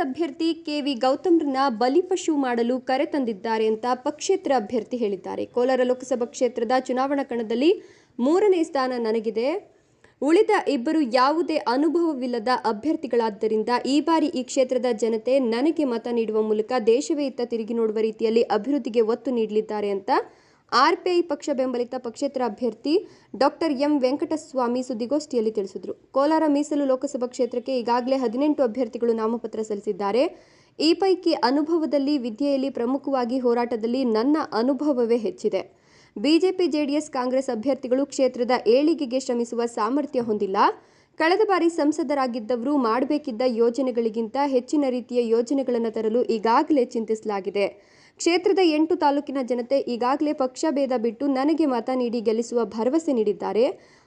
ಅಭ್ಯರ್ಥಿ ಕೆವಿ ಗೌತಮ್ರನ್ನ ಬಲಿಪಶು ಮಾಡಲು ಕರೆ ತಂದಿದ್ದಾರೆ ಅಂತ ಪಕ್ಷೇತರ ಅಭ್ಯರ್ಥಿ ಹೇಳಿದ್ದಾರೆ. ಕೋಲಾರ ಲೋಕಸಭಾ ಕ್ಷೇತ್ರದ ಚುನಾವಣಾ ಕಣದಲ್ಲಿ ಮೂರನೇ ಸ್ಥಾನ ನನಗಿದೆ. ಉಳಿದ ಇಬ್ಬರು ಯಾವುದೇ ಅನುಭವವಿಲ್ಲದ ಅಭ್ಯರ್ಥಿಗಳಾದ್ದರಿಂದ ಈ ಬಾರಿ ಈ ಕ್ಷೇತ್ರದ ಜನತೆ ನನಗೆ ಮತ ನೀಡುವ ಮೂಲಕ ದೇಶವೇ ಇತ್ತ ತಿರುಗಿ ನೋಡುವ ರೀತಿಯಲ್ಲಿ ಅಭಿವೃದ್ಧಿಗೆ ಒತ್ತು ನೀಡಲಿದ್ದಾರೆ ಅಂತ ಆರ್ಪಿಐ ಪಕ್ಷ ಬೆಂಬಲಿತ ಪಕ್ಷೇತರ ಅಭ್ಯರ್ಥಿ ಡಾಕ್ಟರ್ ಎಂ ವೆಂಕಟಸ್ವಾಮಿ ಸುದ್ದಿಗೋಷ್ಠಿಯಲ್ಲಿ ತಿಳಿಸಿದರು. ಕೋಲಾರ ಮೀಸಲು ಲೋಕಸಭಾ ಕ್ಷೇತ್ರಕ್ಕೆ ಈಗಾಗಲೇ ಹದಿನೆಂಟು ಅಭ್ಯರ್ಥಿಗಳು ನಾಮಪತ್ರ ಸಲ್ಲಿಸಿದ್ದಾರೆ. ಈ ಪೈಕಿ ಅನುಭವದಲ್ಲಿ, ವಿದ್ಯೆಯಲ್ಲಿ ಪ್ರಮುಖವಾಗಿ ಹೋರಾಟದಲ್ಲಿ ನನ್ನ ಅನುಭವವೇ ಹೆಚ್ಚಿದೆ. ಬಿಜೆಪಿ, ಜೆಡಿಎಸ್, ಕಾಂಗ್ರೆಸ್ ಅಭ್ಯರ್ಥಿಗಳು ಕ್ಷೇತ್ರದ ಏಳಿಗೆಗೆ ಶ್ರಮಿಸುವ ಸಾಮರ್ಥ್ಯ ಹೊಂದಿಲ್ಲ. ಕಳೆದ ಬಾರಿ ಸಂಸದರಾಗಿದ್ದವರು ಮಾಡಬೇಕಿದ್ದ ಯೋಜನೆಗಳಿಗಿಂತ ಹೆಚ್ಚಿನ ರೀತಿಯ ಯೋಜನೆಗಳನ್ನು ತರಲು ಈಗಾಗಲೇ ಚಿಂತಿಸಲಾಗಿದೆ. ಕ್ಷೇತ್ರದ ಎಂಟು ತಾಲೂಕಿನ ಜನತೆ ಈಗಾಗಲೇ ಪಕ್ಷ ಭೇದ ಬಿಟ್ಟು ನನಗೆ ಮತ ನೀಡಿ ಗೆಲ್ಲಿಸುವ ಭರವಸೆ ನೀಡಿದ್ದಾರೆ.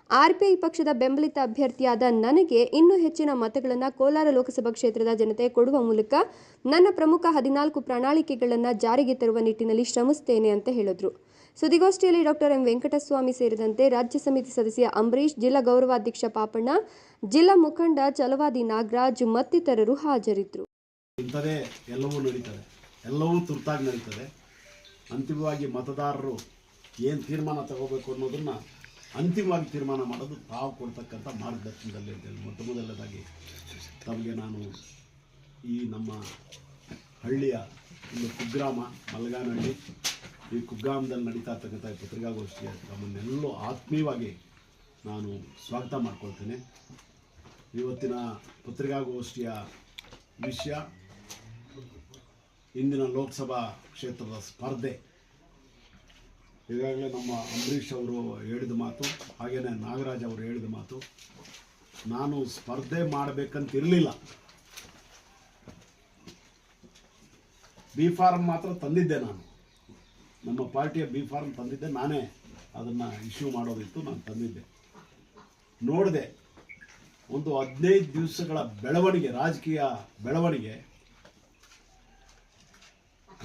ಆರ್ಪಿಐ ಪಕ್ಷದ ಬೆಂಬಲಿತ ಅಭ್ಯರ್ಥಿಯಾದ ನನಗೆ ಇನ್ನೂ ಹೆಚ್ಚಿನ ಮತಗಳನ್ನು ಕೋಲಾರ ಲೋಕಸಭಾ ಕ್ಷೇತ್ರದ ಜನತೆ ಕೊಡುವ ಮೂಲಕ ನನ್ನ ಪ್ರಮುಖ ಹದಿನಾಲ್ಕು ಪ್ರಣಾಳಿಕೆಗಳನ್ನು ಜಾರಿಗೆ ತರುವ ನಿಟ್ಟಿನಲ್ಲಿ ಶ್ರಮಿಸುತ್ತೇನೆ ಅಂತ ಹೇಳಿದ್ರು. ಸುದ್ದಿಗೋಷ್ಠಿಯಲ್ಲಿ ಡಾಕ್ಟರ್ ಎಂ. ವೆಂಕಟಸ್ವಾಮಿ ಸೇರಿದಂತೆ ರಾಜ್ಯ ಸಮಿತಿ ಸದಸ್ಯ ಅಂಬರೀಶ್ ಜಿಲ್ಲಾ ಗೌರವಾಧ್ಯಕ್ಷ ಪಾಪಣ್ಣ, ಜಿಲ್ಲಾ ಮುಖಂಡ ಚಲವಾದಿ ನಾಗರಾಜ್ ಮತ್ತಿತರರು ಹಾಜರಿದ್ದರು ಎಲ್ಲವೂ ತುರ್ತಾಗಿ ನಡೀತದೆ. ಅಂತಿಮವಾಗಿ ಮತದಾರರು ಏನು ತೀರ್ಮಾನ ತಗೋಬೇಕು ಅನ್ನೋದನ್ನು ಅಂತಿಮವಾಗಿ ತೀರ್ಮಾನ ಮಾಡೋದು ತಾವು ಕೊಡ್ತಕ್ಕಂಥ ಮಾರ್ಗದರ್ಶನದಲ್ಲಿ ಅಂತೇಳಿ ಮೊಟ್ಟ ಮೊದಲನೇದಾಗಿ ತಮಗೆ ನಾನು ಈ ನಮ್ಮ ಹಳ್ಳಿಯ ಒಂದು ಕುಗ್ರಾಮ, ಮಲ್ಗಾನಹಳ್ಳಿ, ಈ ಕುಗ್ರಾಮದಲ್ಲಿ ನಡೀತಾ ಇರ್ತಕ್ಕಂಥ ಪತ್ರಿಕಾಗೋಷ್ಠಿಯ ತಮ್ಮನ್ನೆಲ್ಲೂ ಆತ್ಮೀಯವಾಗಿ ನಾನು ಸ್ವಾಗತ ಮಾಡ್ಕೊಳ್ತೇನೆ. ಇವತ್ತಿನ ಪತ್ರಿಕಾಗೋಷ್ಠಿಯ ವಿಷಯ ಇಂದಿನ ಲೋಕಸಭಾ ಕ್ಷೇತ್ರದ ಸ್ಪರ್ಧೆ. ಈಗಾಗಲೇ ನಮ್ಮ ಅಂಬರೀಷ್ ಅವರು ಹೇಳಿದ ಮಾತು ಹಾಗೆಯೇ ನಾಗರಾಜ್ ಅವರು ಹೇಳಿದ ಮಾತು, ನಾನು ಸ್ಪರ್ಧೆ ಮಾಡಬೇಕಂತ ಇರಲಿಲ್ಲ ಬಿ ಫಾರ್ಮ್ ಮಾತ್ರ ತಂದಿದ್ದೆ ನಾನು. ನಮ್ಮ ಪಾರ್ಟಿಯ ಬಿ ಫಾರ್ಮ್ ತಂದಿದ್ದೆ, ನಾನೇ ಅದನ್ನು ಇಶ್ಯೂ ಮಾಡೋದಿತ್ತು, ನಾನು ತಂದಿದ್ದೆ. ನೋಡಿದೆ, ಒಂದು ಹದಿನೈದು ದಿವಸಗಳ ಬೆಳವಣಿಗೆ, ರಾಜಕೀಯ ಬೆಳವಣಿಗೆ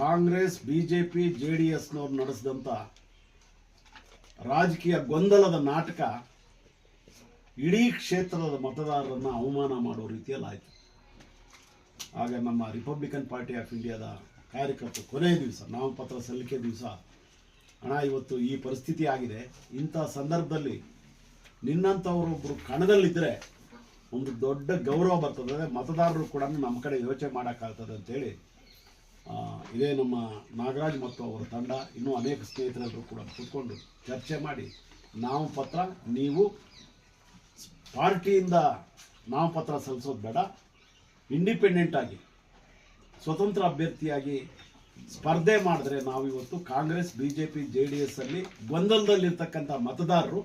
ಕಾಂಗ್ರೆಸ್, ಬಿಜೆಪಿ ಜೆ ಡಿ ಎಸ್ನವ್ರು ನಡೆಸಿದಂಥ ರಾಜಕೀಯ ಗೊಂದಲದ ನಾಟಕ ಇಡೀ ಕ್ಷೇತ್ರದ ಮತದಾರರನ್ನು ಅವಮಾನ ಮಾಡೋ ರೀತಿಯಲ್ಲಿ ಆಯಿತು. ಆಗ ನಮ್ಮ ರಿಪಬ್ಲಿಕನ್ ಪಾರ್ಟಿ ಆಫ್ ಇಂಡಿಯಾದ ಕಾರ್ಯಕರ್ತರು ಕೊನೆಯ ದಿವಸ, ನಾಮಪತ್ರ ಸಲ್ಲಿಕೆ ದಿವಸ ಹಣ ಇವತ್ತು ಈ ಪರಿಸ್ಥಿತಿ ಆಗಿದೆ. ಇಂಥ ಸಂದರ್ಭದಲ್ಲಿ ನಿನ್ನಂಥವರೊಬ್ಬರು ಕಣದಲ್ಲಿದ್ದರೆ ಒಂದು ದೊಡ್ಡ ಗೌರವ ಬರ್ತದೆ. ಮತದಾರರು ಕೂಡ ನಮ್ಮ ಕಡೆ ಯೋಚನೆ ಮಾಡೋಕ್ಕಾಗ್ತದೆ ಅಂತೇಳಿ ಇದೇ ನಮ್ಮ ನಾಗರಾಜ್ ಮತ್ತು ಅವರ ತಂಡ ಇನ್ನೂ ಅನೇಕ ಸ್ನೇಹಿತರೆಲ್ಲರೂ ಕೂಡ ಕೂತ್ಕೊಂಡು ಚರ್ಚೆ ಮಾಡಿ ನಾಮಪತ್ರ ನೀವು ಪಾರ್ಟಿಯಿಂದ ನಾಮಪತ್ರ ಸಲ್ಲಿಸೋದು ಬೇಡ. ಇಂಡಿಪೆಂಡೆಂಟ್ ಆಗಿ, ಸ್ವತಂತ್ರ ಅಭ್ಯರ್ಥಿಯಾಗಿ ಸ್ಪರ್ಧೆ ಮಾಡಿದ್ರೆ ನಾವು ಇವತ್ತು Congress B J P J D ಎಸ್ಸಲ್ಲಿ ಗೊಂದಲದಲ್ಲಿರ್ತಕ್ಕಂಥ ಮತದಾರರು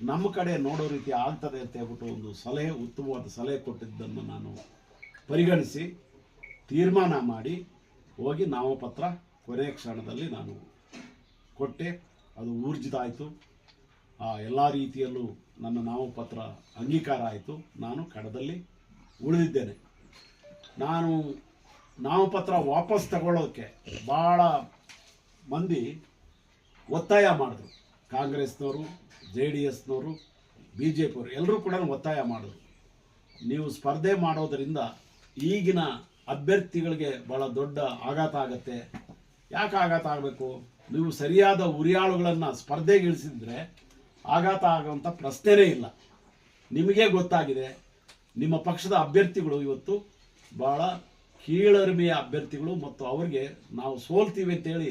ನಮ್ಮ ಕಡೆ ನೋಡೋ ರೀತಿ ಆಗ್ತದೆ ಅಂತ ಹೇಳ್ಬಿಟ್ಟು ಒಂದು ಸಲಹೆ, ಉತ್ತಮವಾದ ಸಲಹೆ ಕೊಟ್ಟಿದ್ದನ್ನು ನಾನು ಪರಿಗಣಿಸಿ, ತೀರ್ಮಾನ ಮಾಡಿ ಹೋಗಿ ನಾಮಪತ್ರ ಕೊನೆಯ ಕ್ಷಣದಲ್ಲಿ ನಾನು ಕೊಟ್ಟೆ. ಅದು ಊರ್ಜಿತ ಆಯಿತು ಆ ಎಲ್ಲ ರೀತಿಯಲ್ಲೂ ನನ್ನ ನಾಮಪತ್ರ ಅಂಗೀಕಾರ ಆಯಿತು. ನಾನು ಕಡದಲ್ಲಿ ಉಳಿದಿದ್ದೇನೆ. ನಾನು ನಾಮಪತ್ರ ವಾಪಸ್ ತಗೊಳ್ಳೋಕ್ಕೆ ಭಾಳ ಮಂದಿ ಒತ್ತಾಯ ಮಾಡಿದ್ರು. ಕಾಂಗ್ರೆಸ್ನವರು, ಜೆ ಡಿ ಎಸ್ನವರು, ಬಿ ಜೆ ಪಿಯವರು ಎಲ್ಲರೂ ಕೂಡ ಒತ್ತಾಯ ಮಾಡಿದ್ರು. ನೀವು ಸ್ಪರ್ಧೆ ಮಾಡೋದರಿಂದ ಈಗಿನ ಅಭ್ಯರ್ಥಿಗಳಿಗೆ ಬಹಳ ದೊಡ್ಡ ಆಘಾತ ಆಗತ್ತೆ. ಯಾಕೆ ಆಘಾತ ಆಗಬೇಕು? ನೀವು ಸರಿಯಾದ ಉರಿಯಾಳುಗಳನ್ನು ಸ್ಪರ್ಧೆಗೆ ಇಳಿಸಿದ್ರೆ ಆಘಾತ ಆಗುವಂಥ ಪ್ರಶ್ನೆನೇ ಇಲ್ಲ. ನಿಮಗೆ ಗೊತ್ತಾಗಿದೆ, ನಿಮ್ಮ ಪಕ್ಷದ ಅಭ್ಯರ್ಥಿಗಳು ಇವತ್ತು ಭಾಳ ಕೀಳರಿಮೆಯ ಅಭ್ಯರ್ಥಿಗಳು ಮತ್ತು ಅವರಿಗೆ ನಾವು ಸೋಲ್ತೀವಿ ಅಂತೇಳಿ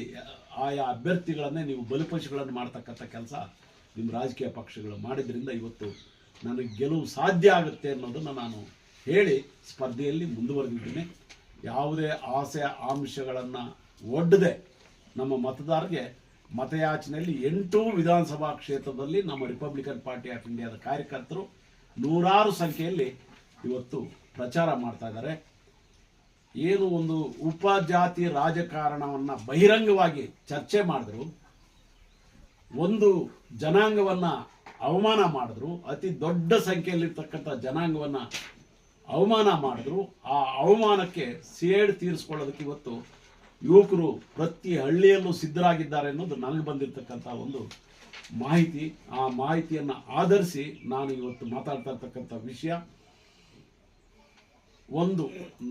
ಆಯಾ ಅಭ್ಯರ್ಥಿಗಳನ್ನೇ ನೀವು ಬಲಿಪಶುಗಳನ್ನು ಮಾಡ್ತಕ್ಕಂಥ ಕೆಲಸ ನಿಮ್ಮ ರಾಜಕೀಯ ಪಕ್ಷಗಳು ಮಾಡಿದ್ರಿಂದ ಇವತ್ತು ನನಗೆ ಗೆಲುವು ಸಾಧ್ಯ ಆಗುತ್ತೆ ಅನ್ನೋದನ್ನು ನಾನು ಹೇಳಿ ಸ್ಪರ್ಧೆಯಲ್ಲಿ ಮುಂದುವರೆದಿದ್ದೇನೆ. ಯಾವುದೇ ಆಸೆ ಆಮಿಷಗಳನ್ನು ಒಡ್ಡದೆ ನಮ್ಮ ಮತದಾರರಿಗೆ ಮತಯಾಚನೆಯಲ್ಲಿ ಎಂಟು ವಿಧಾನಸಭಾ ಕ್ಷೇತ್ರದಲ್ಲಿ ನಮ್ಮ ರಿಪಬ್ಲಿಕನ್ ಪಾರ್ಟಿ ಆಫ್ ಇಂಡಿಯಾದ ಕಾರ್ಯಕರ್ತರು ನೂರಾರು ಸಂಖ್ಯೆಯಲ್ಲಿ ಇವತ್ತು ಪ್ರಚಾರ ಮಾಡ್ತಾ ಇದ್ದಾರೆ. ಏನು ಒಂದು ಉಪಜಾತಿ ರಾಜಕಾರಣವನ್ನು ಬಹಿರಂಗವಾಗಿ ಚರ್ಚೆ ಮಾಡಿದ್ರು, ಒಂದು ಜನಾಂಗವನ್ನ ಅವಮಾನ ಮಾಡಿದ್ರು, ಅತಿ ದೊಡ್ಡ ಸಂಖ್ಯೆಯಲ್ಲಿರ್ತಕ್ಕಂಥ ಜನಾಂಗವನ್ನ ಅವಮಾನ ಮಾಡಿದ್ರು. ಆ ಅವಮಾನಕ್ಕೆ ಸೇಡ್ ತೀರಿಸ್ಕೊಳ್ಳೋದಕ್ಕೆ ಇವತ್ತು ಯುವಕರು ಪ್ರತಿ ಹಳ್ಳಿಯಲ್ಲೂ ಸಿದ್ಧರಾಗಿದ್ದಾರೆ ಅನ್ನೋದು ನನಗೆ ಬಂದಿರತಕ್ಕಂಥ ಒಂದು ಮಾಹಿತಿ. ಆ ಮಾಹಿತಿಯನ್ನು ಆಧರಿಸಿ ನಾನು ಇವತ್ತು ಮಾತಾಡ್ತಾ ಇರ್ತಕ್ಕಂಥ ವಿಷಯ. ಒಂದು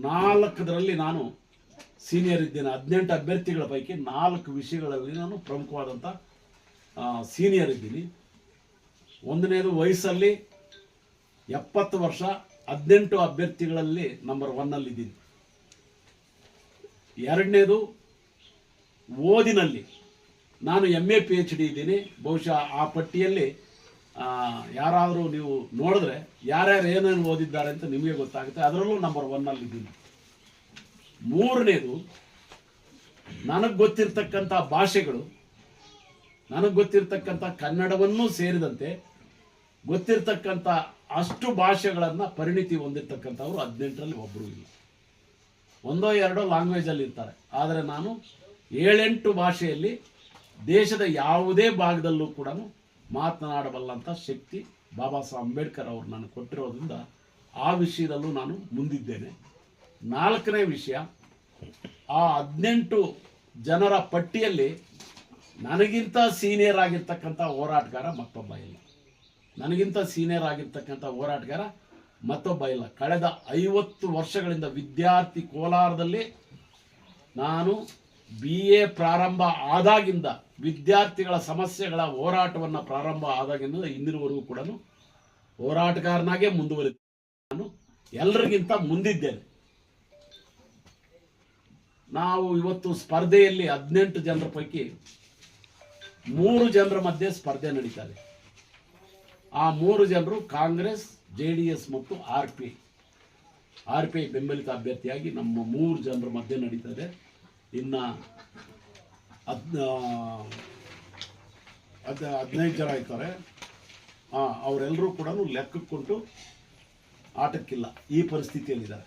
ನಾಲ್ಕದರಲ್ಲಿ ನಾನು ಸೀನಿಯರ್ ಇದ್ದೇನೆ. ಹದಿನೆಂಟು ಅಭ್ಯರ್ಥಿಗಳ ಪೈಕಿ ನಾಲ್ಕು ವಿಷಯಗಳಲ್ಲಿ ನಾನು ಪ್ರಮುಖವಾದಂಥ ಸೀನಿಯರ್ ಇದ್ದೀನಿ. ಒಂದನೇದು ವಯಸ್ಸಲ್ಲಿ ಎಪ್ಪತ್ತು ವರ್ಷ ಹದಿನೆಂಟು ಅಭ್ಯರ್ಥಿಗಳಲ್ಲಿ ನಂಬರ್ ಒನ್ನಲ್ಲಿದ್ದೀನಿ ಎರಡನೇದು ಓದಿನಲ್ಲಿ. ನಾನು M A P H D ಇದ್ದೀನಿ. ಬಹುಶಃ ಆ ಪಟ್ಟಿಯಲ್ಲಿ ಯಾರಾದರೂ ನೀವು ನೋಡಿದ್ರೆ ಯಾರ್ಯಾರು ಏನೇನು ಓದಿದ್ದಾರೆ ಅಂತ ನಿಮಗೆ ಗೊತ್ತಾಗುತ್ತೆ. ಅದರಲ್ಲೂ ನಂಬರ್ ಒನ್ನಲ್ಲಿದ್ದೀನಿ ಮೂರನೇದು, ನನಗೆ ಗೊತ್ತಿರ್ತಕ್ಕಂಥ ಭಾಷೆಗಳು, ನನಗೆ ಗೊತ್ತಿರ್ತಕ್ಕಂಥ ಕನ್ನಡವನ್ನೂ ಸೇರಿದಂತೆ, ಗೊತ್ತಿರ್ತಕ್ಕಂಥ ಅಷ್ಟು ಭಾಷೆಗಳನ್ನು ಪರಿಣಿತಿ ಹೊಂದಿರ್ತಕ್ಕಂಥವ್ರು ಹದಿನೆಂಟರಲ್ಲಿ ಒಬ್ಬರು ಇಲ್ಲ. ಒಂದೋ ಎರಡೋ ಲ್ಯಾಂಗ್ವೇಜಲ್ಲಿ ಇರ್ತಾರೆ. ಆದರೆ ನಾನು ಏಳೆಂಟು ಭಾಷೆಯಲ್ಲಿ ದೇಶದ ಯಾವುದೇ ಭಾಗದಲ್ಲೂ ಕೂಡ ಮಾತನಾಡಬಲ್ಲಂಥ ಶಕ್ತಿ ಬಾಬಾ ಸಾಹೇಬ್ ಅಂಬೇಡ್ಕರ್ ಅವರು ನನಗೆ ಕೊಟ್ಟಿರೋದ್ರಿಂದ ಆ ವಿಷಯದಲ್ಲೂ ನಾನು ಮುಂದಿದ್ದೇನೆ. ನಾಲ್ಕನೇ ವಿಷಯ, ಆ ಹದಿನೆಂಟು ಜನರ ಪಟ್ಟಿಯಲ್ಲಿ ನನಗಿಂತ ಸೀನಿಯರ್ ಆಗಿರ್ತಕ್ಕಂಥ ಹೋರಾಟಗಾರ ಮತ್ತೊಬ್ಬ ಇಲ್ಲ. ನನಗಿಂತ ಸೀನಿಯರ್ ಆಗಿರ್ತಕ್ಕಂಥ ಹೋರಾಟಗಾರ ಮತ್ತೊಬ್ಬ ಇಲ್ಲ. ಕಳೆದ ಐವತ್ತು ವರ್ಷಗಳಿಂದ ವಿದ್ಯಾರ್ಥಿ ಕೋಲಾರದಲ್ಲಿ ನಾನು ಬಿ ಎ ಪ್ರಾರಂಭ ಆದಾಗಿಂದ ವಿದ್ಯಾರ್ಥಿಗಳ ಸಮಸ್ಯೆಗಳ ಹೋರಾಟವನ್ನು ಪ್ರಾರಂಭ ಆದಾಗಿಂದ ಇಂದಿನವರೆಗೂ ಕೂಡ ಹೋರಾಟಗಾರನಾಗೇ ಮುಂದುವರಿದ ನಾನು ಎಲ್ಲರಿಗಿಂತ ಮುಂದಿದ್ದೇನೆ. ನಾವು ಇವತ್ತು ಸ್ಪರ್ಧೆಯಲ್ಲಿ ಹದಿನೆಂಟು ಜನರ ಪೈಕಿ ಮೂರು ಜನರ ಮಧ್ಯೆ ಸ್ಪರ್ಧೆ ನಡೀತಾ ಇದೆ. ಆ ಮೂರು ಜನರು ಕಾಂಗ್ರೆಸ್, ಜೆ ಡಿ ಎಸ್ ಮತ್ತು ಆರ್ ಪಿ. ಆರ್ ಪಿ ಬೆಂಬಲಿತ ಅಭ್ಯರ್ಥಿಯಾಗಿ ನಮ್ಮ ಮೂರು ಜನರ ಮಧ್ಯೆ ನಡೀತದೆ. ಇನ್ನು ಹದ್ ಹದ್, ಹದಿನೈದು ಜನ ಇರ್ತಾರೆ ಹಾಂ ಅವರೆಲ್ಲರೂ ಕೂಡ ಲೆಕ್ಕಕ್ಕೊಂಟು ಆಟಕ್ಕಿಲ್ಲ. ಈ ಪರಿಸ್ಥಿತಿಯಲ್ಲಿದ್ದಾರೆ.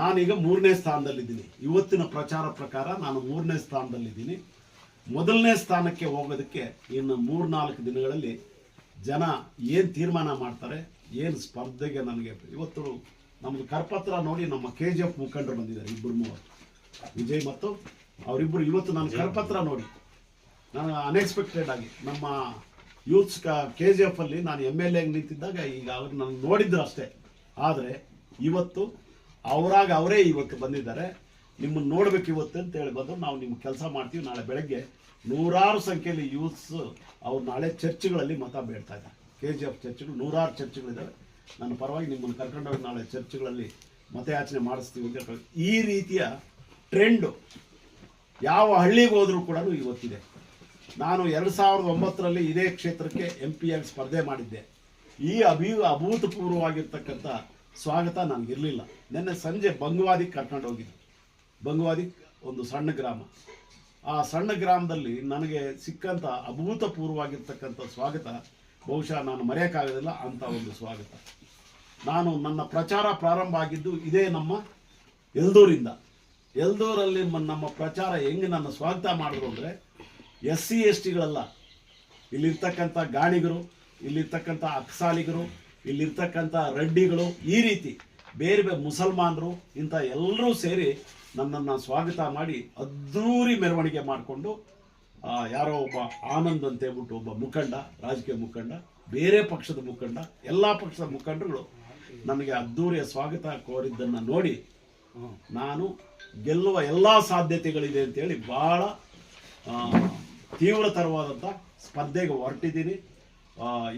ನಾನೀಗ ಮೂರನೇ ಸ್ಥಾನದಲ್ಲಿದ್ದೀನಿ. ಇವತ್ತಿನ ಪ್ರಚಾರ ಪ್ರಕಾರ ನಾನು ಮೂರನೇ ಸ್ಥಾನದಲ್ಲಿದ್ದೀನಿ. ಮೊದಲನೇ ಸ್ಥಾನಕ್ಕೆ ಹೋಗೋದಕ್ಕೆ ಇನ್ನು ಮೂರ್ನಾಲ್ಕು ದಿನಗಳಲ್ಲಿ ಜನ ಏನು ತೀರ್ಮಾನ ಮಾಡ್ತಾರೆ ಏನು ಸ್ಪರ್ಧೆಗೆ ನನಗೆ ಇವತ್ತು ನಮ್ಮದು ಕರಪತ್ರ ನೋಡಿ ನಮ್ಮ ಕೆ ಜಿ ಎಫ್ ಮುಖಂಡರು ಬಂದಿದ್ದಾರೆ ಇಬ್ಬರು ಮೂವರು. ವಿಜಯ್ ಮತ್ತು ಅವರಿಬ್ಬರು ಇವತ್ತು ನನ್ನ ಕರಪತ್ರ ನೋಡಿ. ನಾನು ಅನ್ಎಕ್ಸ್ಪೆಕ್ಟೆಡ್ ಆಗಿ ನಮ್ಮ ಯೂತ್ಸ್ ಕೆ ಜಿ ಎಫ್ ಅಲ್ಲಿ ನಾನು ಎಂ ಎಲ್ ಎ ನಿಂತಿದ್ದಾಗ ಈಗ ಅವ್ರು ನಾನು ನೋಡಿದ್ರು ಅಷ್ಟೇ. ಆದರೆ ಇವತ್ತು ಅವರಾಗ ಅವರೇ ಇವತ್ತು ಬಂದಿದ್ದಾರೆ. ನಿಮ್ಮನ್ನು ನೋಡ್ಬೇಕು ಇವತ್ತು ಅಂತ ಹೇಳಿ ಬಂದು ನಾವು ನಿಮ್ಗೆ ಕೆಲಸ ಮಾಡ್ತೀವಿ ನಾಳೆ ಬೆಳಗ್ಗೆ ನೂರಾರು ಸಂಖ್ಯೆಯಲ್ಲಿ ಯೂತ್ಸ್ ಅವ್ರು ನಾಳೆ ಚರ್ಚ್ಗಳಲ್ಲಿ ಮತ ಬೇಡ್ತಾ ಇದ್ದಾರೆ. ಕೆ ಜಿ ಎಫ್ ಚರ್ಚ್ಗಳು ನೂರಾರು ಚರ್ಚ್ಗಳಿದ್ದಾವೆ. ನನ್ನ ಪರವಾಗಿ ನಿಮ್ಮನ್ನು ಕರ್ಕೊಂಡೋಗಿ ನಾಳೆ ಚರ್ಚ್ಗಳಲ್ಲಿ ಮತಯಾಚನೆ ಮಾಡಿಸ್ತೀವಿ ಅಂತ. ಈ ರೀತಿಯ ಟ್ರೆಂಡು ಯಾವ ಹಳ್ಳಿಗೆ ಹೋದರೂ ಕೂಡ ಇವತ್ತಿದೆ. ನಾನು ಎರಡು ಸಾವಿರದ ಒಂಬತ್ತರಲ್ಲಿ ಇದೇ ಕ್ಷೇತ್ರಕ್ಕೆ ಎಂ ಆಗಿ ಸ್ಪರ್ಧೆ ಮಾಡಿದ್ದೆ. ಈ ಅಭಿ, ಅಭೂತಪೂರ್ವವಾಗಿರ್ತಕ್ಕಂಥ ಸ್ವಾಗತ ನನಗಿರಲಿಲ್ಲ ನಿನ್ನೆ ಸಂಜೆ ಬಂಗ್ವಾದಿಗೆ ಕರ್ಕೊಂಡು ಹೋಗಿದ್ದೆ. ಬಂಗುವಾದಿ ಒಂದು ಸಣ್ಣ ಗ್ರಾಮ. ಆ ಸಣ್ಣ ಗ್ರಾಮದಲ್ಲಿ ನನಗೆ ಸಿಕ್ಕಂಥ ಅಭೂತಪೂರ್ವವಾಗಿರ್ತಕ್ಕಂಥ ಸ್ವಾಗತ, ಬಹುಶಃ ನಾನು ಮರೆಯೋಕ್ಕಾಗೋದಿಲ್ಲ ಅಂತ ಒಂದು ಸ್ವಾಗತ. ನಾನು ನನ್ನ ಪ್ರಚಾರ ಪ್ರಾರಂಭ ಆಗಿದ್ದು ಇದೇ ನಮ್ಮ ಎಲ್ದೂರಿಂದ. ಎಲ್ದೂರಲ್ಲಿ ನಮ್ಮ ಪ್ರಚಾರ ಹೆಂಗೆ ನನ್ನ ಸ್ವಾಗತ ಮಾಡಿದ್ರು ಅಂದರೆ ಎಸ್ ಸಿ ಎಸ್ ಟಿಗಳಲ್ಲ ಇಲ್ಲಿರ್ತಕ್ಕಂಥ ಗಾಣಿಗರು, ಇಲ್ಲಿರ್ತಕ್ಕಂಥ ಅಕ್ಸಾಲಿಗರು, ಇಲ್ಲಿರ್ತಕ್ಕಂಥ ರಡ್ಡಿಗಳು ಈ ರೀತಿ ಬೇರೆ ಬೇರೆ ಮುಸಲ್ಮಾನರು ಇಂಥ ಎಲ್ಲರೂ ಸೇರಿ ನನ್ನನ್ನು ಸ್ವಾಗತ ಮಾಡಿ ಅದ್ಧೂರಿ ಮೆರವಣಿಗೆ ಮಾಡಿಕೊಂಡು ಯಾರೋ ಒಬ್ಬ ಆನಂದ್ ಅಂತ ಹೇಳ್ಬಿಟ್ಟು ಒಬ್ಬ ಮುಖಂಡ, ರಾಜಕೀಯ ಮುಖಂಡ, ಬೇರೆ ಪಕ್ಷದ ಮುಖಂಡ, ಎಲ್ಲ ಪಕ್ಷದ ಮುಖಂಡರುಗಳು ನನಗೆ ಅದ್ದೂರಿಯ ಸ್ವಾಗತ ಕೋರಿದ್ದನ್ನು ನೋಡಿ ನಾನು ಗೆಲ್ಲುವ ಎಲ್ಲ ಸಾಧ್ಯತೆಗಳಿದೆ ಅಂತೇಳಿ ಭಾಳ ತೀವ್ರತರವಾದಂಥ ಸ್ಪರ್ಧೆಗೆ ಹೊರಟಿದ್ದೀನಿ.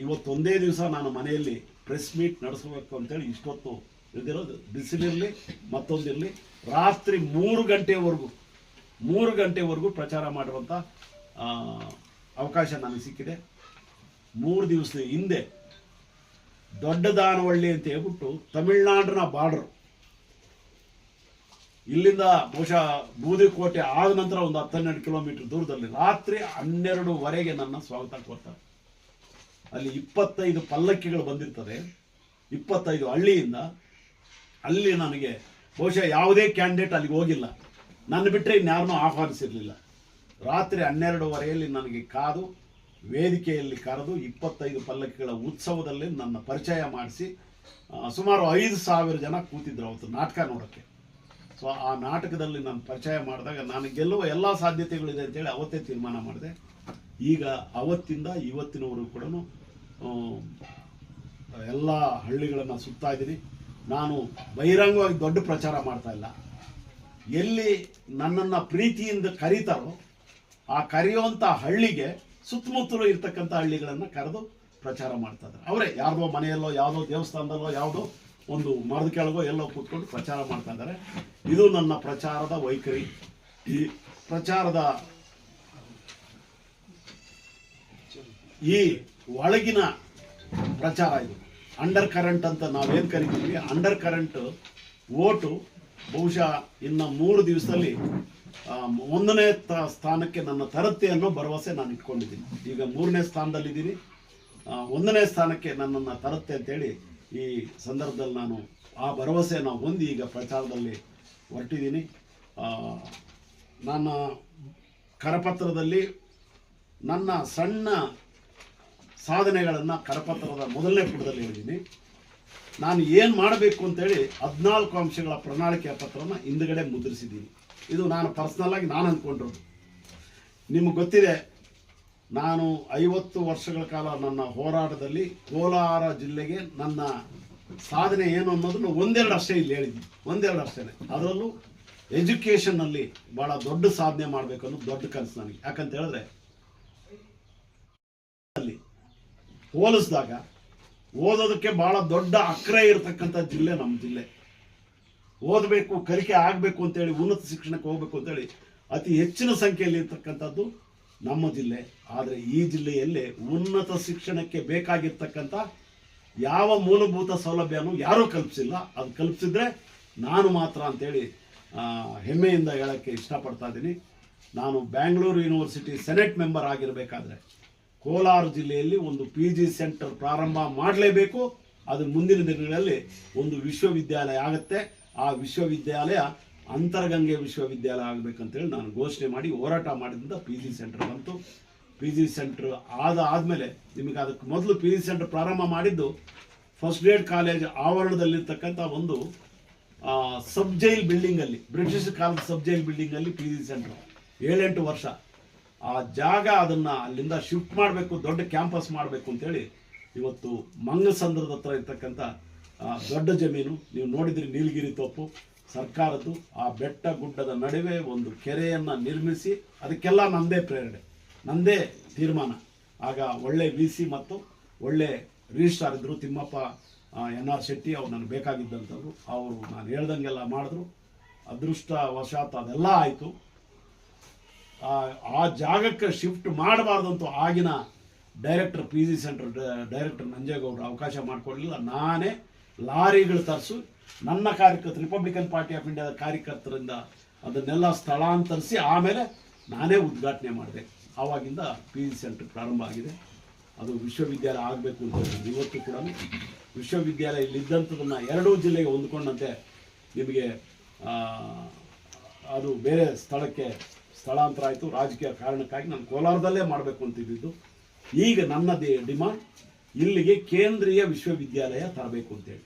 ಇವತ್ತೊಂದೇ ದಿವಸ ನಾನು ಮನೆಯಲ್ಲಿ ಪ್ರೆಸ್ ಮೀಟ್ ನಡೆಸಬೇಕು ಅಂತೇಳಿ ಇಷ್ಟೊತ್ತು ಇದಿರೋದು ಬಿಸಿಲಿರಲಿ, ಮತ್ತೊಂದಿರಲಿ ರಾತ್ರಿ ಮೂರು ಗಂಟೆವರೆಗೂ ಮೂರು ಗಂಟೆವರೆಗೂ ಪ್ರಚಾರ ಮಾಡುವಂಥ ಅವಕಾಶ ನನಗೆ ಸಿಕ್ಕಿದೆ. ಮೂರು ದಿವಸದ ಹಿಂದೆ ದೊಡ್ಡ ದಾನವಳ್ಳಿ ಅಂತ ಹೇಳ್ಬಿಟ್ಟು ತಮಿಳ್ನಾಡಿನ ಬಾರ್ಡರ್, ಇಲ್ಲಿಂದ ಬಹುಶಃ ಬೂದಿಕೋಟೆ ಆದ ನಂತರ ಒಂದು ಹತ್ತೆರಡು ಕಿಲೋಮೀಟರ್ ದೂರದಲ್ಲಿ ರಾತ್ರಿ ಹನ್ನೆರಡುವರೆಗೆ ನನ್ನ ಸ್ವಾಗತ ಕೋರ್ತಾರೆ. ಅಲ್ಲಿ ಇಪ್ಪತ್ತೈದು ಪಲ್ಲಕ್ಕಿಗಳು ಬಂದಿರ್ತದೆ. ಇಪ್ಪತ್ತೈದು ಹಳ್ಳಿಯಿಂದ ಅಲ್ಲಿ ನನಗೆ ಬಹುಶಃ ಯಾವುದೇ ಕ್ಯಾಂಡಿಡೇಟ್ ಅಲ್ಲಿಗೆ ಹೋಗಿಲ್ಲ. ನನ್ನ ಬಿಟ್ಟರೆ ಇನ್ಯಾರನ್ನೂ ಆಹ್ವಾನಿಸಿರಲಿಲ್ಲ. ರಾತ್ರಿ ಹನ್ನೆರಡುವರೆಯಲ್ಲಿ ನನಗೆ ಕಾದು, ವೇದಿಕೆಯಲ್ಲಿ ಕರೆದು ಇಪ್ಪತ್ತೈದು ಪಲ್ಲಕ್ಕಿಗಳ ಉತ್ಸವದಲ್ಲಿ ನನ್ನ ಪರಿಚಯ ಮಾಡಿಸಿ ಸುಮಾರು ಐದು ಸಾವಿರ ಜನ ಕೂತಿದ್ರು ಅವತ್ತು ನಾಟಕ ನೋಡೋಕ್ಕೆ. ಸೊ ಆ ನಾಟಕದಲ್ಲಿ ನಾನು ಪರಿಚಯ ಮಾಡಿದಾಗ ನಾನು ಗೆಲ್ಲುವ ಎಲ್ಲ ಸಾಧ್ಯತೆಗಳಿದೆ ಅಂತೇಳಿ ಅವತ್ತೇ ತೀರ್ಮಾನ ಮಾಡಿದೆ. ಈಗ ಅವತ್ತಿಂದ ಇವತ್ತಿನವರೆಗೂ ಕೂಡ ಎಲ್ಲ ಹಳ್ಳಿಗಳನ್ನು ಸುತ್ತಾ ಇದ್ದೀನಿ. ನಾನು ಬಹಿರಂಗವಾಗಿ ದೊಡ್ಡ ಪ್ರಚಾರ ಮಾಡ್ತಾ ಇಲ್ಲ. ಎಲ್ಲಿ ನನ್ನನ್ನು ಪ್ರೀತಿಯಿಂದ ಕರೀತಾರೋ ಆ ಕರೆಯುವಂಥ ಹಳ್ಳಿಗೆ ಸುತ್ತಮುತ್ತಲು ಇರ್ತಕ್ಕಂಥ ಹಳ್ಳಿಗಳನ್ನು ಕರೆದು ಪ್ರಚಾರ ಮಾಡ್ತಾ ಇದ್ದಾರೆ. ಅವರೇ ಯಾರ್ದೋ ಮನೆಯಲ್ಲೋ, ಯಾವುದೋ ದೇವಸ್ಥಾನದಲ್ಲೋ, ಯಾವುದೋ ಒಂದು ಮರದ ಕೆಳಗೋ ಎಲ್ಲೋ ಕೂತ್ಕೊಂಡು ಪ್ರಚಾರ ಮಾಡ್ತಾ ಇದ್ದಾರೆ. ಇದು ನನ್ನ ಪ್ರಚಾರದ ವೈಖರಿ. ಈ ಪ್ರಚಾರದ ಈ ಒಳಗಿನ ಪ್ರಚಾರ ಇದು. ಅಂಡರ್ ಕರೆಂಟ್ ಅಂತ ನಾವೇನು ಕರಿತೀವಿ? ಅಂಡರ್ ಕರೆಂಟ್ ಓಟು ಬಹುಶಃ ಇನ್ನು ಮೂರು ದಿವಸದಲ್ಲಿ ಒಂದನೇ ಸ್ಥಾನಕ್ಕೆ ನನ್ನ ತರುತ್ತೆ ಅನ್ನೋ ಭರವಸೆ ನಾನು ಇಟ್ಕೊಂಡಿದ್ದೀನಿ. ಈಗ ಮೂರನೇ ಸ್ಥಾನದಲ್ಲಿದ್ದೀನಿ. ಒಂದನೇ ಸ್ಥಾನಕ್ಕೆ ನನ್ನನ್ನು ತರುತ್ತೆ ಅಂತೇಳಿ ಈ ಸಂದರ್ಭದಲ್ಲಿ ನಾನು ಆ ಭರವಸೆಯನ್ನು ಹೊಂದಿ ಈಗ ಪ್ರಚಾರದಲ್ಲಿ ಹೊರಟಿದ್ದೀನಿ. ನನ್ನ ಕರಪತ್ರದಲ್ಲಿ ನನ್ನ ಸಣ್ಣ ಸಾಧನೆಗಳನ್ನು ಕರಪತ್ರದ ಮೊದಲನೇ ಪುಟದಲ್ಲಿ ಹೇಳಿದ್ದೀನಿ. ನಾನು ಏನು ಮಾಡಬೇಕು ಅಂತೇಳಿ ಹದಿನಾಲ್ಕು ಅಂಶಗಳ ಪ್ರಣಾಳಿಕೆಯ ಪತ್ರವನ್ನು ಹಿಂದುಗಡೆ ಮುದ್ರಿಸಿದ್ದೀನಿ. ಇದು ನಾನು ಪರ್ಸ್ನಲ್ಲಾಗಿ ನಾನು ಅಂದ್ಕೊಂಡಿರೋದು ನಿಮಗೆ ಗೊತ್ತಿದೆ, ನಾನು ಐವತ್ತು ವರ್ಷಗಳ ಕಾಲ ನನ್ನ ಹೋರಾಟದಲ್ಲಿ ಕೋಲಾರ ಜಿಲ್ಲೆಗೆ ನನ್ನ ಸಾಧನೆ ಏನು ಅನ್ನೋದನ್ನು ಒಂದೆರಡು ಅಷ್ಟೇ ಇಲ್ಲಿ ಹೇಳಿದ್ದೀನಿ. ಒಂದೆರಡು ಅಷ್ಟೇ ಅದರಲ್ಲೂ ಎಜುಕೇಷನ್ನಲ್ಲಿ ಭಾಳ ದೊಡ್ಡ ಸಾಧನೆ ಮಾಡಬೇಕು ಅನ್ನೋದು ದೊಡ್ಡ ಕನಸು ನನಗೆ. ಯಾಕಂತ ಹೇಳಿದ್ರೆ ಅಲ್ಲಿ ಹೋಲಿಸಿದಾಗ ಓದೋದಕ್ಕೆ ಬಹಳ ದೊಡ್ಡ ಅಕ್ರೆ ಇರತಕ್ಕಂಥ ಜಿಲ್ಲೆ ನಮ್ಮ ಜಿಲ್ಲೆ. ಓದಬೇಕು, ಕಲಿಕೆ ಆಗಬೇಕು ಅಂತೇಳಿ, ಉನ್ನತ ಶಿಕ್ಷಣಕ್ಕೆ ಹೋಗಬೇಕು ಅಂತೇಳಿ ಅತಿ ಹೆಚ್ಚಿನ ಸಂಖ್ಯೆಯಲ್ಲಿ ಇರ್ತಕ್ಕಂಥದ್ದು ನಮ್ಮ ಜಿಲ್ಲೆ. ಆದರೆ ಈ ಜಿಲ್ಲೆಯಲ್ಲಿ ಉನ್ನತ ಶಿಕ್ಷಣಕ್ಕೆ ಬೇಕಾಗಿರ್ತಕ್ಕಂಥ ಯಾವ ಮೂಲಭೂತ ಸೌಲಭ್ಯನೂ ಯಾರೂ ಕಲ್ಪಿಸಿಲ್ಲ. ಅದು ಕಲ್ಪಿಸಿದ್ರೆ ನಾನು ಮಾತ್ರ ಅಂತೇಳಿ ಹೆಮ್ಮೆಯಿಂದ ಹೇಳೋಕ್ಕೆ ಇಷ್ಟಪಡ್ತಾ ಇದ್ದೀನಿ. ನಾನು ಬ್ಯಾಂಗ್ಳೂರು ಯೂನಿವರ್ಸಿಟಿ ಸೆನೆಟ್ ಮೆಂಬರ್ ಆಗಿರಬೇಕಾದ್ರೆ ಕೋಲಾರ ಜಿಲ್ಲೆಯಲ್ಲಿ ಒಂದು ಪಿ ಜಿ ಸೆಂಟರ್ ಪ್ರಾರಂಭ ಮಾಡಲೇಬೇಕು. ಅದು ಮುಂದಿನ ದಿನಗಳಲ್ಲಿ ಒಂದು ವಿಶ್ವವಿದ್ಯಾಲಯ ಆಗುತ್ತೆ. ಆ ವಿಶ್ವವಿದ್ಯಾಲಯ ಅಂತರಗಂಗೆ ವಿಶ್ವವಿದ್ಯಾಲಯ ಆಗಬೇಕಂತೇಳಿ ನಾನು ಘೋಷಣೆ ಮಾಡಿ ಹೋರಾಟ ಮಾಡಿದಿಂದ ಪಿ ಜಿ ಸೆಂಟರ್ ಬಂತು. ಪಿ ಜಿ ಸೆಂಟರ್ ಆದ ಆದಮೇಲೆ ನಿಮಗೆ ಅದಕ್ಕೆ ಮೊದಲು ಪಿ ಜಿ ಸೆಂಟರ್ ಪ್ರಾರಂಭ ಮಾಡಿದ್ದು ಫಸ್ಟ್ ಗ್ರೇಡ್ ಕಾಲೇಜ್ ಆವರಣದಲ್ಲಿರ್ತಕ್ಕಂಥ ಒಂದು ಸಬ್ ಜೈಲ್ ಬಿಲ್ಡಿಂಗಲ್ಲಿ ಬ್ರಿಟಿಷ್ ಕಾಲದ ಸಬ್ ಜೈಲ್ ಬಿಲ್ಡಿಂಗಲ್ಲಿ ಪಿ ಜಿ ಸೆಂಟರ್ ಏಳೆಂಟು ವರ್ಷ. ಆ ಜಾಗ ಅದನ್ನು ಅಲ್ಲಿಂದ ಶಿಫ್ಟ್ ಮಾಡಬೇಕು, ದೊಡ್ಡ ಕ್ಯಾಂಪಸ್ ಮಾಡಬೇಕು ಅಂತೇಳಿ ಇವತ್ತು ಮಂಗಸಂದ್ರದ ಹತ್ರ ಇರ್ತಕ್ಕಂಥ ದೊಡ್ಡ ಜಮೀನು. ನೀವು ನೋಡಿದ್ರಿ ನೀಲಗಿರಿ ತೋಪು. ಸರ್ಕಾರದ್ದು ಆ ಬೆಟ್ಟ ಗುಡ್ಡದ ನಡುವೆ ಒಂದು ಕೆರೆಯನ್ನು ನಿರ್ಮಿಸಿ ಅದಕ್ಕೆಲ್ಲ ನಂದೇ ಪ್ರೇರಣೆ, ನಂದೇ ತೀರ್ಮಾನ. ಆಗ ಒಳ್ಳೆ ವಿ ಸಿ ಮತ್ತು ಒಳ್ಳೆ ರಿಜಿಸ್ಟ್ರಾರ್ ಇದ್ದರು ತಿಮ್ಮಪ್ಪ ಎನ್ ಆರ್ ಶೆಟ್ಟಿ ಅವ್ರು ನನಗೆ ಬೇಕಾಗಿದ್ದಂಥವ್ರು. ಅವರು ನಾನು ಹೇಳ್ದಂಗೆಲ್ಲ ಮಾಡಿದ್ರು. ಅದೃಷ್ಟ ವಶಾತ್ ಅದೆಲ್ಲ ಆಯಿತು. ಆ- ಜಾಗಕ್ಕೆ ಶಿಫ್ಟ್ ಮಾಡಬಾರ್ದು ಆಗಿನ director P G centre director ನಂಜೇಗೌಡರು ಅವಕಾಶ ಮಾಡಿಕೊಡಲಿಲ್ಲ. ನಾನೇ ಲಾರಿಗಳು ತರಿಸು ನನ್ನ ಕಾರ್ಯಕರ್ತರು ರಿಪಬ್ಲಿಕನ್ ಪಾರ್ಟಿ ಆಫ್ ಇಂಡಿಯಾದ ಕಾರ್ಯಕರ್ತರಿಂದ ಅದನ್ನೆಲ್ಲ ಸ್ಥಳಾಂತರಿಸಿ ಆಮೇಲೆ ನಾನೇ ಉದ್ಘಾಟನೆ ಮಾಡಿದೆ. ಆವಾಗಿಂದ ಪಿ ಜಿ ಸೆಂಟರ್ ಪ್ರಾರಂಭ ಆಗಿದೆ. ಅದು ವಿಶ್ವವಿದ್ಯಾಲಯ ಆಗಬೇಕು ಅಂತ. ಇವತ್ತು ಕೂಡ ವಿಶ್ವವಿದ್ಯಾಲಯ ಇಲ್ಲಿದ್ದಂಥದನ್ನು ಎರಡೂ ಜಿಲ್ಲೆಗೆ ಹೊಂದ್ಕೊಂಡಂತೆ ನಿಮಗೆ ಅದು ಬೇರೆ ಸ್ಥಳಕ್ಕೆ ಸ್ಥಳಾಂತರ ಆಯಿತು. ರಾಜಕೀಯ ಕಾರಣಕ್ಕಾಗಿ ನಾನು ಕೋಲಾರದಲ್ಲೇ ಮಾಡಬೇಕು ಅಂತಿದ್ದು ಈಗ ನನ್ನ ಡಿಮಾಂಡ್ ಇಲ್ಲಿಗೆ ಕೇಂದ್ರೀಯ ವಿಶ್ವವಿದ್ಯಾಲಯ ತರಬೇಕು ಅಂತೇಳಿ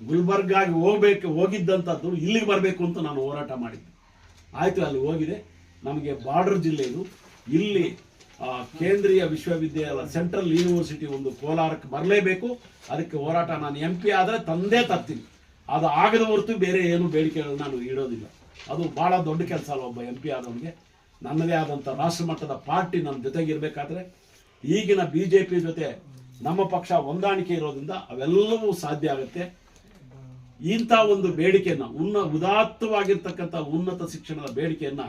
ಗುಲ್ಬರ್ಗಾಗಿ ಹೋಗ್ಬೇಕು ಹೋಗಿದ್ದಂಥದ್ದು ಇಲ್ಲಿಗೆ ಬರಬೇಕು ಅಂತ ನಾನು ಹೋರಾಟ ಮಾಡಿದ್ದೆ. ಆಯಿತು, ಅಲ್ಲಿ ಹೋಗಿದೆ. ನಮಗೆ ಬಾರ್ಡರ್ ಜಿಲ್ಲೆ ಇದು. ಇಲ್ಲಿ ಕೇಂದ್ರೀಯ ವಿಶ್ವವಿದ್ಯಾಲಯ, ಸೆಂಟ್ರಲ್ ಯೂನಿವರ್ಸಿಟಿ ಒಂದು ಕೋಲಾರಕ್ಕೆ ಬರಲೇಬೇಕು. ಅದಕ್ಕೆ ಹೋರಾಟ ನಾನು ಎಂ ಪಿ ಆದರೆ ತಂದೇ ತರ್ತೀನಿ. ಅದು ಆಗದ ಹೊರತು ಬೇರೆ ಏನು ಬೇಡಿಕೆಗಳನ್ನ ನಾನು ಇಡೋದಿಲ್ಲ. ಅದು ಭಾಳ ದೊಡ್ಡ ಕೆಲಸ ಅಲ್ಲ ಒಬ್ಬ ಎಂ ಪಿ ಆದವನಿಗೆ? ನನ್ನದೇ ಆದಂಥ ರಾಷ್ಟ್ರ ಮಟ್ಟದ ಪಾರ್ಟಿ ನನ್ನ ಜೊತೆಗಿರಬೇಕಾದ್ರೆ ಈಗಿನ ಬಿ ಜೆ ಪಿ ಜೊತೆ ನಮ್ಮ ಪಕ್ಷ ಹೊಂದಾಣಿಕೆ ಇರೋದ್ರಿಂದ ಅವೆಲ್ಲವೂ ಸಾಧ್ಯ ಆಗುತ್ತೆ. ಇಂಥ ಒಂದು ಬೇಡಿಕೆಯನ್ನ, ಉನ್ನ ಉದಾತ್ತವಾಗಿರ್ತಕ್ಕಂಥ ಉನ್ನತ ಶಿಕ್ಷಣದ ಬೇಡಿಕೆಯನ್ನ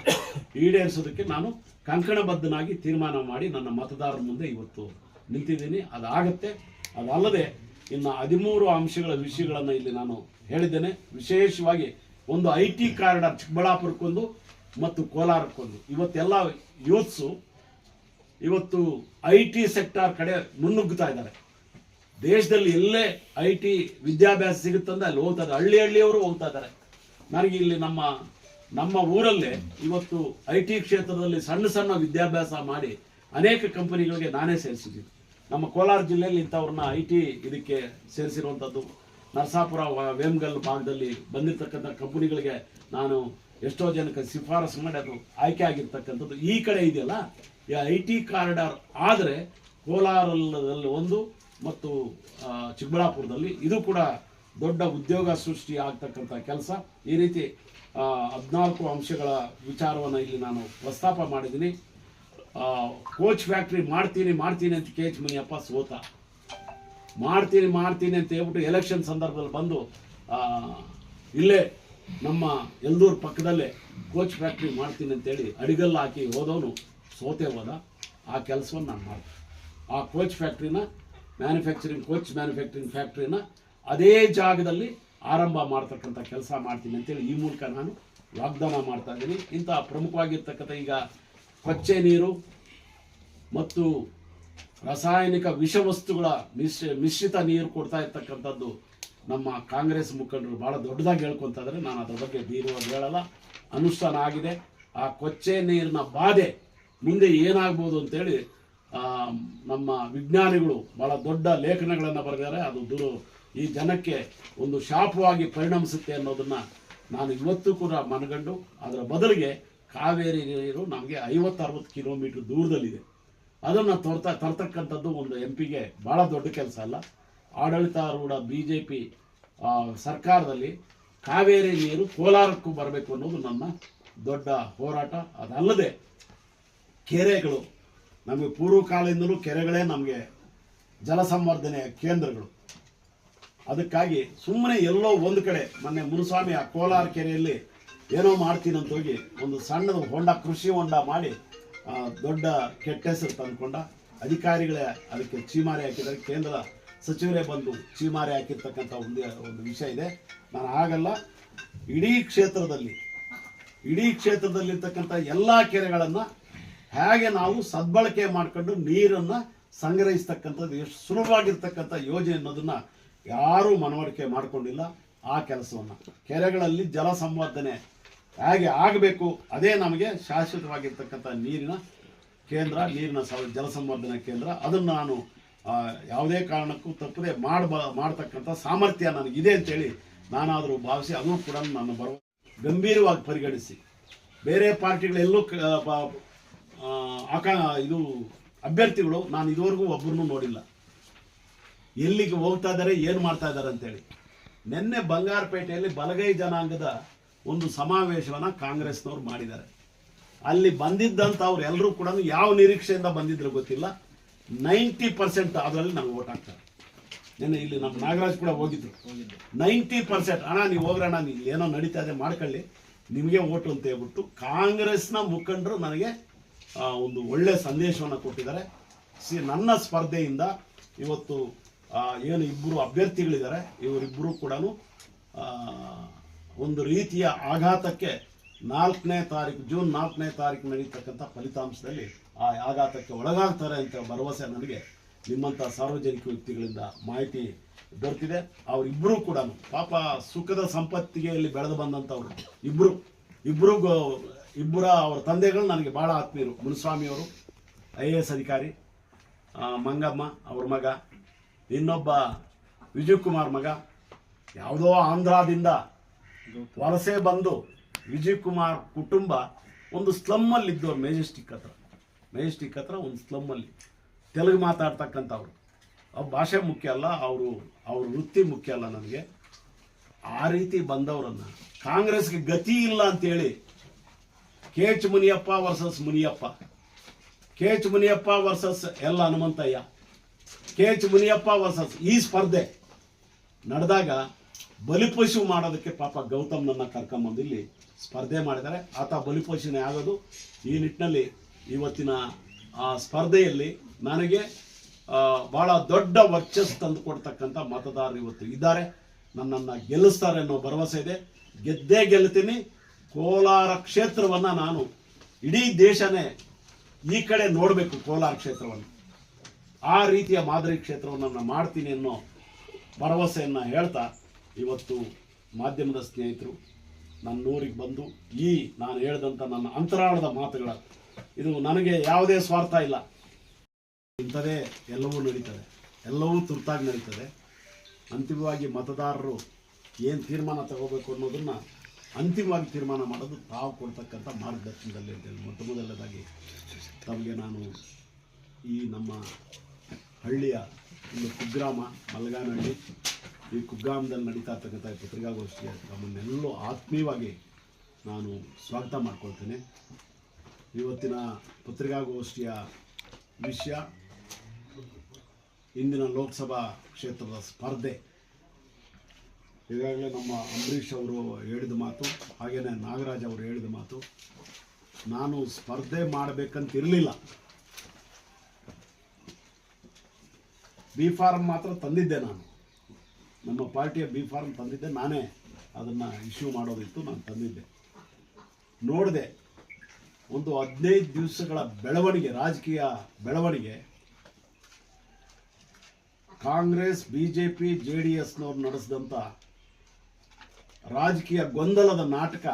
ಈಡೇರಿಸೋದಕ್ಕೆ ನಾನು ಕಂಕಣಬದ್ಧನಾಗಿ ತೀರ್ಮಾನ ಮಾಡಿ ನನ್ನ ಮತದಾರರ ಮುಂದೆ ಇವತ್ತು ನಿಂತಿದ್ದೀನಿ. ಅದಾಗತ್ತೆ. ಅದಲ್ಲದೆ ಇನ್ನು ಹದಿಮೂರು ಅಂಶಗಳ ವಿಷಯಗಳನ್ನು ಇಲ್ಲಿ ನಾನು ಹೇಳಿದ್ದೇನೆ. ವಿಶೇಷವಾಗಿ ಒಂದು ಐ ಟಿ ಕಾರಿಡಾರ್ ಚಿಕ್ಕಬಳ್ಳಾಪುರಕ್ಕೊಂದು ಮತ್ತು ಕೋಲಾರಕ್ಕೊಂದು. ಇವತ್ತೆಲ್ಲ ಯೂತ್ಸು ಇವತ್ತು ಐ ಟಿ ಸೆಕ್ಟಾರ್ ಕಡೆ ಮುನ್ನುಗ್ಗುತ್ತಾ ಇದ್ದಾರೆ. ದೇಶದಲ್ಲಿ ಎಲ್ಲೇ ಐ ಟಿ ವಿದ್ಯಾಭ್ಯಾಸ ಸಿಗುತ್ತಂದ್ರೆ ಅಲ್ಲಿ ಹೋಗ್ತಾ ಇದ್ದಾರೆ. ಹಳ್ಳಿ ಹಳ್ಳಿಯವರು ಹೋಗ್ತಾ ಇದ್ದಾರೆ. ನನಗೆ ಇಲ್ಲಿ ನಮ್ಮ ನಮ್ಮ ಊರಲ್ಲೇ ಇವತ್ತು ಐ ಟಿ ಕ್ಷೇತ್ರದಲ್ಲಿ ಸಣ್ಣ ಸಣ್ಣ ವಿದ್ಯಾಭ್ಯಾಸ ಮಾಡಿ ಅನೇಕ ಕಂಪನಿಗಳಿಗೆ ನಾನೇ ಸೇರಿಸಿದ್ದೀನಿ. ನಮ್ಮ ಕೋಲಾರ ಜಿಲ್ಲೆಯಲ್ಲಿ ಇಂಥವ್ರನ್ನ ಐ ಟಿ ಇದಕ್ಕೆ ಸೇರಿಸಿರುವಂಥದ್ದು ನರಸಾಪುರ ವೇಮಗಲ್ ಭಾಗದಲ್ಲಿ ಬಂದಿರತಕ್ಕಂಥ ಕಂಪನಿಗಳಿಗೆ ನಾನು ಎಷ್ಟೋ ಜನಕ್ಕೆ ಶಿಫಾರಸು ಮಾಡಿ ಅದು ಆಯ್ಕೆ ಆಗಿರ್ತಕ್ಕಂಥದ್ದು ಈ ಕಡೆ ಇದೆಯಲ್ಲ? ಈ ಐ ಟಿ ಕಾರಿಡಾರ್ ಆದರೆ ಕೋಲಾರದಲ್ಲಿ ಒಂದು ಮತ್ತು ಚಿಕ್ಕಬಳ್ಳಾಪುರದಲ್ಲಿ ಇದು ಕೂಡ ದೊಡ್ಡ ಉದ್ಯೋಗ ಸೃಷ್ಟಿ ಆಗ್ತಕ್ಕಂಥ ಕೆಲಸ. ಈ ರೀತಿ ಹದಿನಾಲ್ಕು ಅಂಶಗಳ ವಿಚಾರವನ್ನು ಇಲ್ಲಿ ನಾನು ಪ್ರಸ್ತಾಪ ಮಾಡಿದ್ದೀನಿ. ಕೋಚ್ ಫ್ಯಾಕ್ಟ್ರಿ ಮಾಡ್ತೀನಿ ಮಾಡ್ತೀನಿ ಅಂತ ಕೆ ಎಚ್ ಮುನಿಯಪ್ಪ ಸೋತ. ಮಾಡ್ತೀನಿ ಮಾಡ್ತೀನಿ ಅಂತ ಹೇಳ್ಬಿಟ್ಟು ಎಲೆಕ್ಷನ್ ಸಂದರ್ಭದಲ್ಲಿ ಬಂದು ಇಲ್ಲೇ ನಮ್ಮ ಎಲ್ಲೂರು ಪಕ್ಕದಲ್ಲೇ ಕೋಚ್ ಫ್ಯಾಕ್ಟ್ರಿ ಮಾಡ್ತೀನಿ ಅಂತೇಳಿ ಅಡಿಗಲ್ಲು ಹಾಕಿ ಹೋದವನು ಸೋತೆ ಹೋದ. ಆ ಕೆಲಸವನ್ನು ನಾನು ಮಾಡಿದೆ. ಆ ಕೋಚ್ ಫ್ಯಾಕ್ಟ್ರಿನ ಮ್ಯಾನುಫ್ಯಾಕ್ಚರಿಂಗ್ ಕೋಚ್ ಮ್ಯಾನುಫ್ಯಾಕ್ಚರಿಂಗ್ ಫ್ಯಾಕ್ಟ್ರಿನ ಅದೇ ಜಾಗದಲ್ಲಿ ಆರಂಭ ಮಾಡ್ತಕ್ಕಂಥ ಕೆಲಸ ಮಾಡ್ತೀನಿ ಅಂತೇಳಿ ಈ ಮೂಲಕ ನಾನು ವಾಗ್ದಾನ ಮಾಡ್ತಾ ಇದ್ದೀನಿ. ಇಂಥ ಪ್ರಮುಖವಾಗಿರ್ತಕ್ಕಂಥ ಈಗ ಕೊಚ್ಚೆ ನೀರು ಮತ್ತು ರಾಸಾಯನಿಕ ವಿಷವಸ್ತುಗಳ ಮಿಶ್ರ, ಮಿಶ್ರಿತ ನೀರು ಕೊಡ್ತಾ ಇರ್ತಕ್ಕಂಥದ್ದು ನಮ್ಮ ಕಾಂಗ್ರೆಸ್ ಮುಖಂಡರು ಭಾಳ ದೊಡ್ಡದಾಗಿ ಹೇಳ್ಕೊತ ಇದ್ದಾರೆ ನಾನು ಅದ್ರ ಬಗ್ಗೆ ಬೀರುವಾಗ ಹೇಳಲ್ಲ. ಅನುಷ್ಠಾನ ಆಗಿದೆ. ಆ ಕೊಚ್ಚೆ ನೀರಿನ ಬಾಧೆ ಮುಂದೆ ಏನಾಗ್ಬೋದು ಅಂತೇಳಿ ನಮ್ಮ ವಿಜ್ಞಾನಿಗಳು ಭಾಳ ದೊಡ್ಡ ಲೇಖನಗಳನ್ನು ಬರೆದಾರೆ ಅದು ದುರು, ಈ ಜನಕ್ಕೆ ಒಂದು ಶಾಪವಾಗಿ ಪರಿಣಮಿಸುತ್ತೆ ಅನ್ನೋದನ್ನು ನಾನು ಇವತ್ತು ಕೂಡ ಮನಗಂಡು, ಅದರ ಬದಲಿಗೆ ಕಾವೇರಿ ನೀರು ನಮಗೆ ಐವತ್ತು ಅರವತ್ತು ಕಿಲೋಮೀಟರ್ ದೂರದಲ್ಲಿದೆ. ಅದನ್ನು ತೋರ್ತಾ ತರ್ತಕ್ಕಂಥದ್ದು ಒಂದು ಎಂ ಪಿಗೆ ಭಾಳ ದೊಡ್ಡ ಕೆಲಸ ಅಲ್ಲ. ಆಡಳಿತಾರೂಢ ಬಿ ಜೆ ಪಿ ಸರ್ಕಾರದಲ್ಲಿ ಕಾವೇರಿ ನೀರು ಕೋಲಾರಕ್ಕೂ ಬರಬೇಕು ಅನ್ನೋದು ನನ್ನ ದೊಡ್ಡ ಹೋರಾಟ. ಅದಲ್ಲದೆ ಕೆರೆಗಳು, ನಮಗೆ ಪೂರ್ವ ಕಾಲದಿಂದಲೂ ಕೆರೆಗಳೇ ನಮಗೆ ಜಲ ಸಂವರ್ಧನೆ ಕೇಂದ್ರಗಳು. ಅದಕ್ಕಾಗಿ ಸುಮ್ಮನೆ ಎಲ್ಲೋ ಒಂದು ಕಡೆ, ಮೊನ್ನೆ ಮುನುಸ್ವಾಮಿ ಆ ಕೋಲಾರ ಕೆರೆಯಲ್ಲಿ ಏನೋ ಮಾಡ್ತೀನಿ ಅಂತ ಹೋಗಿ ಒಂದು ಸಣ್ಣದು ಹೊಂಡ, ಕೃಷಿ ಹೊಂಡ ಮಾಡಿ ದೊಡ್ಡ ಕೆಟ್ಟ ಹೆಸರು ತಂದುಕೊಂಡ ಅಧಿಕಾರಿಗಳೇ ಅದಕ್ಕೆ ಚೀಮಾರಿ ಹಾಕಿದ್ದಾರೆ. ಕೇಂದ್ರ ಸಚಿವರೇ ಬಂದು ಚೀಮಾರಿ ಹಾಕಿರ್ತಕ್ಕಂಥ ಒಂದು ಒಂದು ವಿಷಯ ಇದೆ. ನಾನು ಆಗಲ್ಲ ಇಡೀ ಕ್ಷೇತ್ರದಲ್ಲಿ, ಇಡೀ ಕ್ಷೇತ್ರದಲ್ಲಿರ್ತಕ್ಕಂಥ ಎಲ್ಲ ಕೆರೆಗಳನ್ನು ಹೇಗೆ ನಾವು ಸದ್ಬಳಕೆ ಮಾಡ್ಕೊಂಡು ನೀರನ್ನು ಸಂಗ್ರಹಿಸ್ತಕ್ಕಂಥದ್ದು, ಎಷ್ಟು ಸುಲಭವಾಗಿರ್ತಕ್ಕಂಥ ಯೋಜನೆ ಅನ್ನೋದನ್ನು ಯಾರೂ ಮನವರಿಕೆ ಮಾಡಿಕೊಂಡಿಲ್ಲ ಆ ಕೆಲಸವನ್ನು. ಕೆರೆಗಳಲ್ಲಿ ಜಲ ಸಂವರ್ಧನೆ ಹೇಗೆ ಆಗಬೇಕು, ಅದೇ ನಮಗೆ ಶಾಶ್ವತವಾಗಿರ್ತಕ್ಕಂಥ ನೀರಿನ ಕೇಂದ್ರ, ನೀರಿನ ಸ- ಜಲ ಸಂವರ್ಧನೆ ಕೇಂದ್ರ. ಅದನ್ನು ನಾನು ಯಾವುದೇ ಕಾರಣಕ್ಕೂ ತಪ್ಪದೆ ಮಾಡಬ, ಮಾಡ್ತಕ್ಕಂಥ ಸಾಮರ್ಥ್ಯ ನನಗಿದೆ ಅಂತೇಳಿ ನಾನಾದರೂ ಭಾವಿಸಿ ಅದು ಕೂಡ ನನ್ನ ಬರುವ, ಗಂಭೀರವಾಗಿ ಪರಿಗಣಿಸಿ. ಬೇರೆ ಪಾರ್ಟಿಗಳೆಲ್ಲೂ ಆಕ, ಇದು, ಅಭ್ಯರ್ಥಿಗಳು ನಾನು ಇದುವರೆಗೂ ಒಬ್ಬರನ್ನೂ ನೋಡಿಲ್ಲ. ಎಲ್ಲಿಗೆ ಹೋಗ್ತಾ ಇದ್ದಾರೆ, ಏನು ಮಾಡ್ತಾ ಇದ್ದಾರೆ ಅಂತೇಳಿ. ನಿನ್ನೆ ಬಂಗಾರಪೇಟೆಯಲ್ಲಿ ಬಲಗೈ ಜನಾಂಗದ ಒಂದು ಸಮಾವೇಶವನ್ನ ಕಾಂಗ್ರೆಸ್ನವ್ರು ಮಾಡಿದ್ದಾರೆ. ಅಲ್ಲಿ ಬಂದಿದ್ದಂಥ ಎಲ್ಲರೂ ಕೂಡ ಯಾವ ನಿರೀಕ್ಷೆಯಿಂದ ಬಂದಿದ್ರು ಗೊತ್ತಿಲ್ಲ. ನೈಂಟಿ ಪರ್ಸೆಂಟ್ ಅದರಲ್ಲಿ ನಾವು ಓಟ್ ಹಾಕ್ತಾರೆ. ನಿನ್ನೆ ಇಲ್ಲಿ ನಮ್ಮ ನಾಗರಾಜ್ ಕೂಡ ಹೋಗಿದ್ರು. ನೈಂಟಿ ಪರ್ಸೆಂಟ್ ಅಣ್ಣ, ನೀವು ಹೋಗ್ರಣ್ಣ ನೀವು ಏನೋ ನಡೀತಾ ಇದೆ, ಮಾಡ್ಕೊಳ್ಳಿ. ನಿಮಗೆ ಓಟು ಅಂತ ಹೇಳ್ಬಿಟ್ಟು ಕಾಂಗ್ರೆಸ್ನ ಮುಖಂಡರು ನನಗೆ ಒಂದು ಒಳ್ಳೆ ಸಂದೇಶವನ್ನು ಕೊಟ್ಟಿದ್ದಾರೆ. ಸಿ, ನನ್ನ ಸ್ಪರ್ಧೆಯಿಂದ ಇವತ್ತು ಏನು ಇಬ್ಬರು ಅಭ್ಯರ್ಥಿಗಳಿದ್ದಾರೆ ಇವರಿಬ್ಬರು ಕೂಡ ಒಂದು ರೀತಿಯ ಆಘಾತಕ್ಕೆ ನಾಲ್ಕನೇ ತಾರೀಕು, ಜೂನ್ ನಾಲ್ಕನೇ ತಾರೀಕು ನಡೀತಕ್ಕಂಥ ಫಲಿತಾಂಶದಲ್ಲಿ ಆ ಆಘಾತಕ್ಕೆ ಒಳಗಾಗ್ತಾರೆ ಅಂತ ಭರವಸೆ ನನಗೆ ನಿಮ್ಮಂಥ ಸಾರ್ವಜನಿಕ ವ್ಯಕ್ತಿಗಳಿಂದ ಮಾಹಿತಿ ದೊರೆತಿದೆ. ಅವರಿಬ್ಬರೂ ಕೂಡ ಪಾಪ ಸುಖದ ಸಂಪತ್ತಿಗೆ ಇಲ್ಲಿ ಬೆಳೆದು ಬಂದಂಥವ್ರು ಇಬ್ಬರು ಇಬ್ಬರು ಇಬ್ಬರ ಅವರ ತಂದೆಗಳು ನನಗೆ ಭಾಳ ಆತ್ಮೀಯರು. ಮುನಿಸ್ವಾಮಿಯವರು ಐ ಎ ಎಸ್ ಅಧಿಕಾರಿ ಮಂಗಮ್ಮ ಅವ್ರ ಮಗ, ಇನ್ನೊಬ್ಬ ವಿಜಯ್ ಕುಮಾರ್ ಮಗ. ಯಾವುದೋ ಆಂಧ್ರದಿಂದ ವಲಸೆ ಬಂದು ವಿಜಯ್ ಕುಮಾರ್ ಕುಟುಂಬ ಒಂದು ಸ್ಲಮ್ಮಲ್ಲಿ ಇದ್ದವ್ರು ಮೆಜೆಸ್ಟಿಕ್ ಹತ್ರ. ಮೆಜೆಸ್ಟಿಕ್ ಹತ್ರ ಒಂದು ಸ್ಲಮ್ಮಲ್ಲಿ ತೆಲುಗು ಮಾತಾಡ್ತಕ್ಕಂಥವ್ರು. ಅವ್ರ ಭಾಷೆ ಮುಖ್ಯ ಅಲ್ಲ, ಅವರು, ಅವ್ರ ವೃತ್ತಿ ಮುಖ್ಯ ಅಲ್ಲ ನನಗೆ. ಆ ರೀತಿ ಬಂದವರನ್ನ ಕಾಂಗ್ರೆಸ್ಗೆ ಗತಿ ಇಲ್ಲ ಅಂತೇಳಿ K H Muniyappa versus Muniyappa. K H Muniyappa versus L Hanumanthaiah. K H Muniyappa versus ಈ ಸ್ಪರ್ಧೆ ನಡೆದಾಗ ಬಲಿಪಶು ಮಾಡೋದಕ್ಕೆ ಪಾಪ ಗೌತಮ್ನನ್ನ ಕರ್ಕೊಂಬಂದು ಇಲ್ಲಿ ಸ್ಪರ್ಧೆ ಮಾಡಿದ್ದಾರೆ. ಆತ ಬಲಿಪಶುನೇ ಆಗೋದು. ಈ ನಿಟ್ಟಿನಲ್ಲಿ ಇವತ್ತಿನ ಆ ಸ್ಪರ್ಧೆಯಲ್ಲಿ ನನಗೆ ಬಹಳ ದೊಡ್ಡ ವರ್ಚಸ್ಸು ತಂದು ಕೊಡ್ತಕ್ಕಂಥ ಮತದಾರರು ಇವತ್ತು ಇದ್ದಾರೆ. ನನ್ನನ್ನು ಗೆಲ್ಲಿಸ್ತಾರೆ ಅನ್ನೋ ಭರವಸೆ ಇದೆ. ಗೆದ್ದೇ ಗೆಲ್ತೀನಿ. ಕೋಲಾರ ಕ್ಷೇತ್ರವನ್ನು ನಾನು ಇಡೀ ದೇಶನೇ ಈ ಕಡೆ ನೋಡಬೇಕು, ಕೋಲಾರ ಕ್ಷೇತ್ರವನ್ನು. ಆ ರೀತಿಯ ಮಾದರಿ ಕ್ಷೇತ್ರವನ್ನು ನಾನು ಮಾಡ್ತೀನಿ ಅನ್ನೋ ಭರವಸೆಯನ್ನು ಹೇಳ್ತಾ ಇವತ್ತು ಮಾಧ್ಯಮದ ಸ್ನೇಹಿತರು ನನ್ನೂರಿಗೆ ಬಂದು ಈ ನಾನು ಹೇಳಿದಂಥ ನನ್ನ ಅಂತರಾಳದ ಮಾತುಗಳ, ಇದು ನನಗೆ ಯಾವುದೇ ಸ್ವಾರ್ಥ ಇಲ್ಲ. ಇಂಥದೇ ಎಲ್ಲವೂ ನಡೀತದೆ. ಎಲ್ಲವೂ ತುರ್ತಾಗಿ ನಡೀತದೆ. ಅಂತಿಮವಾಗಿ ಮತದಾರರು ಏನು ತೀರ್ಮಾನ ತಗೋಬೇಕು ಅನ್ನೋದನ್ನು ಅಂತಿಮವಾಗಿ ತೀರ್ಮಾನ ಮಾಡೋದು ತಾವು ಕೊಡ್ತಕ್ಕಂಥ ಮಾರ್ಗದರ್ಶನದಲ್ಲಿ ಅಂತೇಳಿ ಮೊಟ್ಟ ಮೊದಲನೇದಾಗಿ ತಮಗೆ ನಾನು ಈ ನಮ್ಮ ಹಳ್ಳಿಯ ಒಂದು ಕುಗ್ರಾಮ, ಮಲ್ಗಾನಹಳ್ಳಿ ಈ ಕುಗ್ಗಾಮದಲ್ಲಿ ನಡೀತಾ ಇರ್ತಕ್ಕಂಥ ಪತ್ರಿಕಾಗೋಷ್ಠಿಯ ನಮ್ಮನ್ನೆಲ್ಲೂ ಆತ್ಮೀಯವಾಗಿ ನಾನು ಸ್ವಾಗತ ಮಾಡ್ಕೊಳ್ತೇನೆ. ಇವತ್ತಿನ ಪತ್ರಿಕಾಗೋಷ್ಠಿಯ ವಿಷಯ ಇಂದಿನ ಲೋಕಸಭಾ ಕ್ಷೇತ್ರದ ಸ್ಪರ್ಧೆ. ಈಗಾಗಲೇ ನಮ್ಮ ಅಂಬರೀಷ್ ಅವರು ಹೇಳಿದ ಮಾತು ಹಾಗೆಯೇ ನಾಗರಾಜ್ ಅವರು ಹೇಳಿದ ಮಾತು, ನಾನು ಸ್ಪರ್ಧೆ ಮಾಡಬೇಕಂತ ಇರಲಿಲ್ಲ ಬಿ ಫಾರ್ಮ್ ಮಾತ್ರ ತಂದಿದ್ದೆ ನಾನು. ನಮ್ಮ ಪಾರ್ಟಿಯ ಬಿ ಫಾರ್ಮ್ ತಂದಿದ್ದೆ, ನಾನೇ ಅದನ್ನು ಇಶ್ಯೂ ಮಾಡೋದಿತ್ತು, ನಾನು ತಂದಿದ್ದೆ. ನೋಡಿದೆ, ಒಂದು ಹದಿನೈದು ದಿವಸಗಳ ಬೆಳವಣಿಗೆ, ರಾಜಕೀಯ ಬೆಳವಣಿಗೆ, Congress B J P J D ಎಸ್ನವ್ರು ನಡೆಸಿದಂಥ ರಾಜಕೀಯ ಗೊಂದಲದ ನಾಟಕ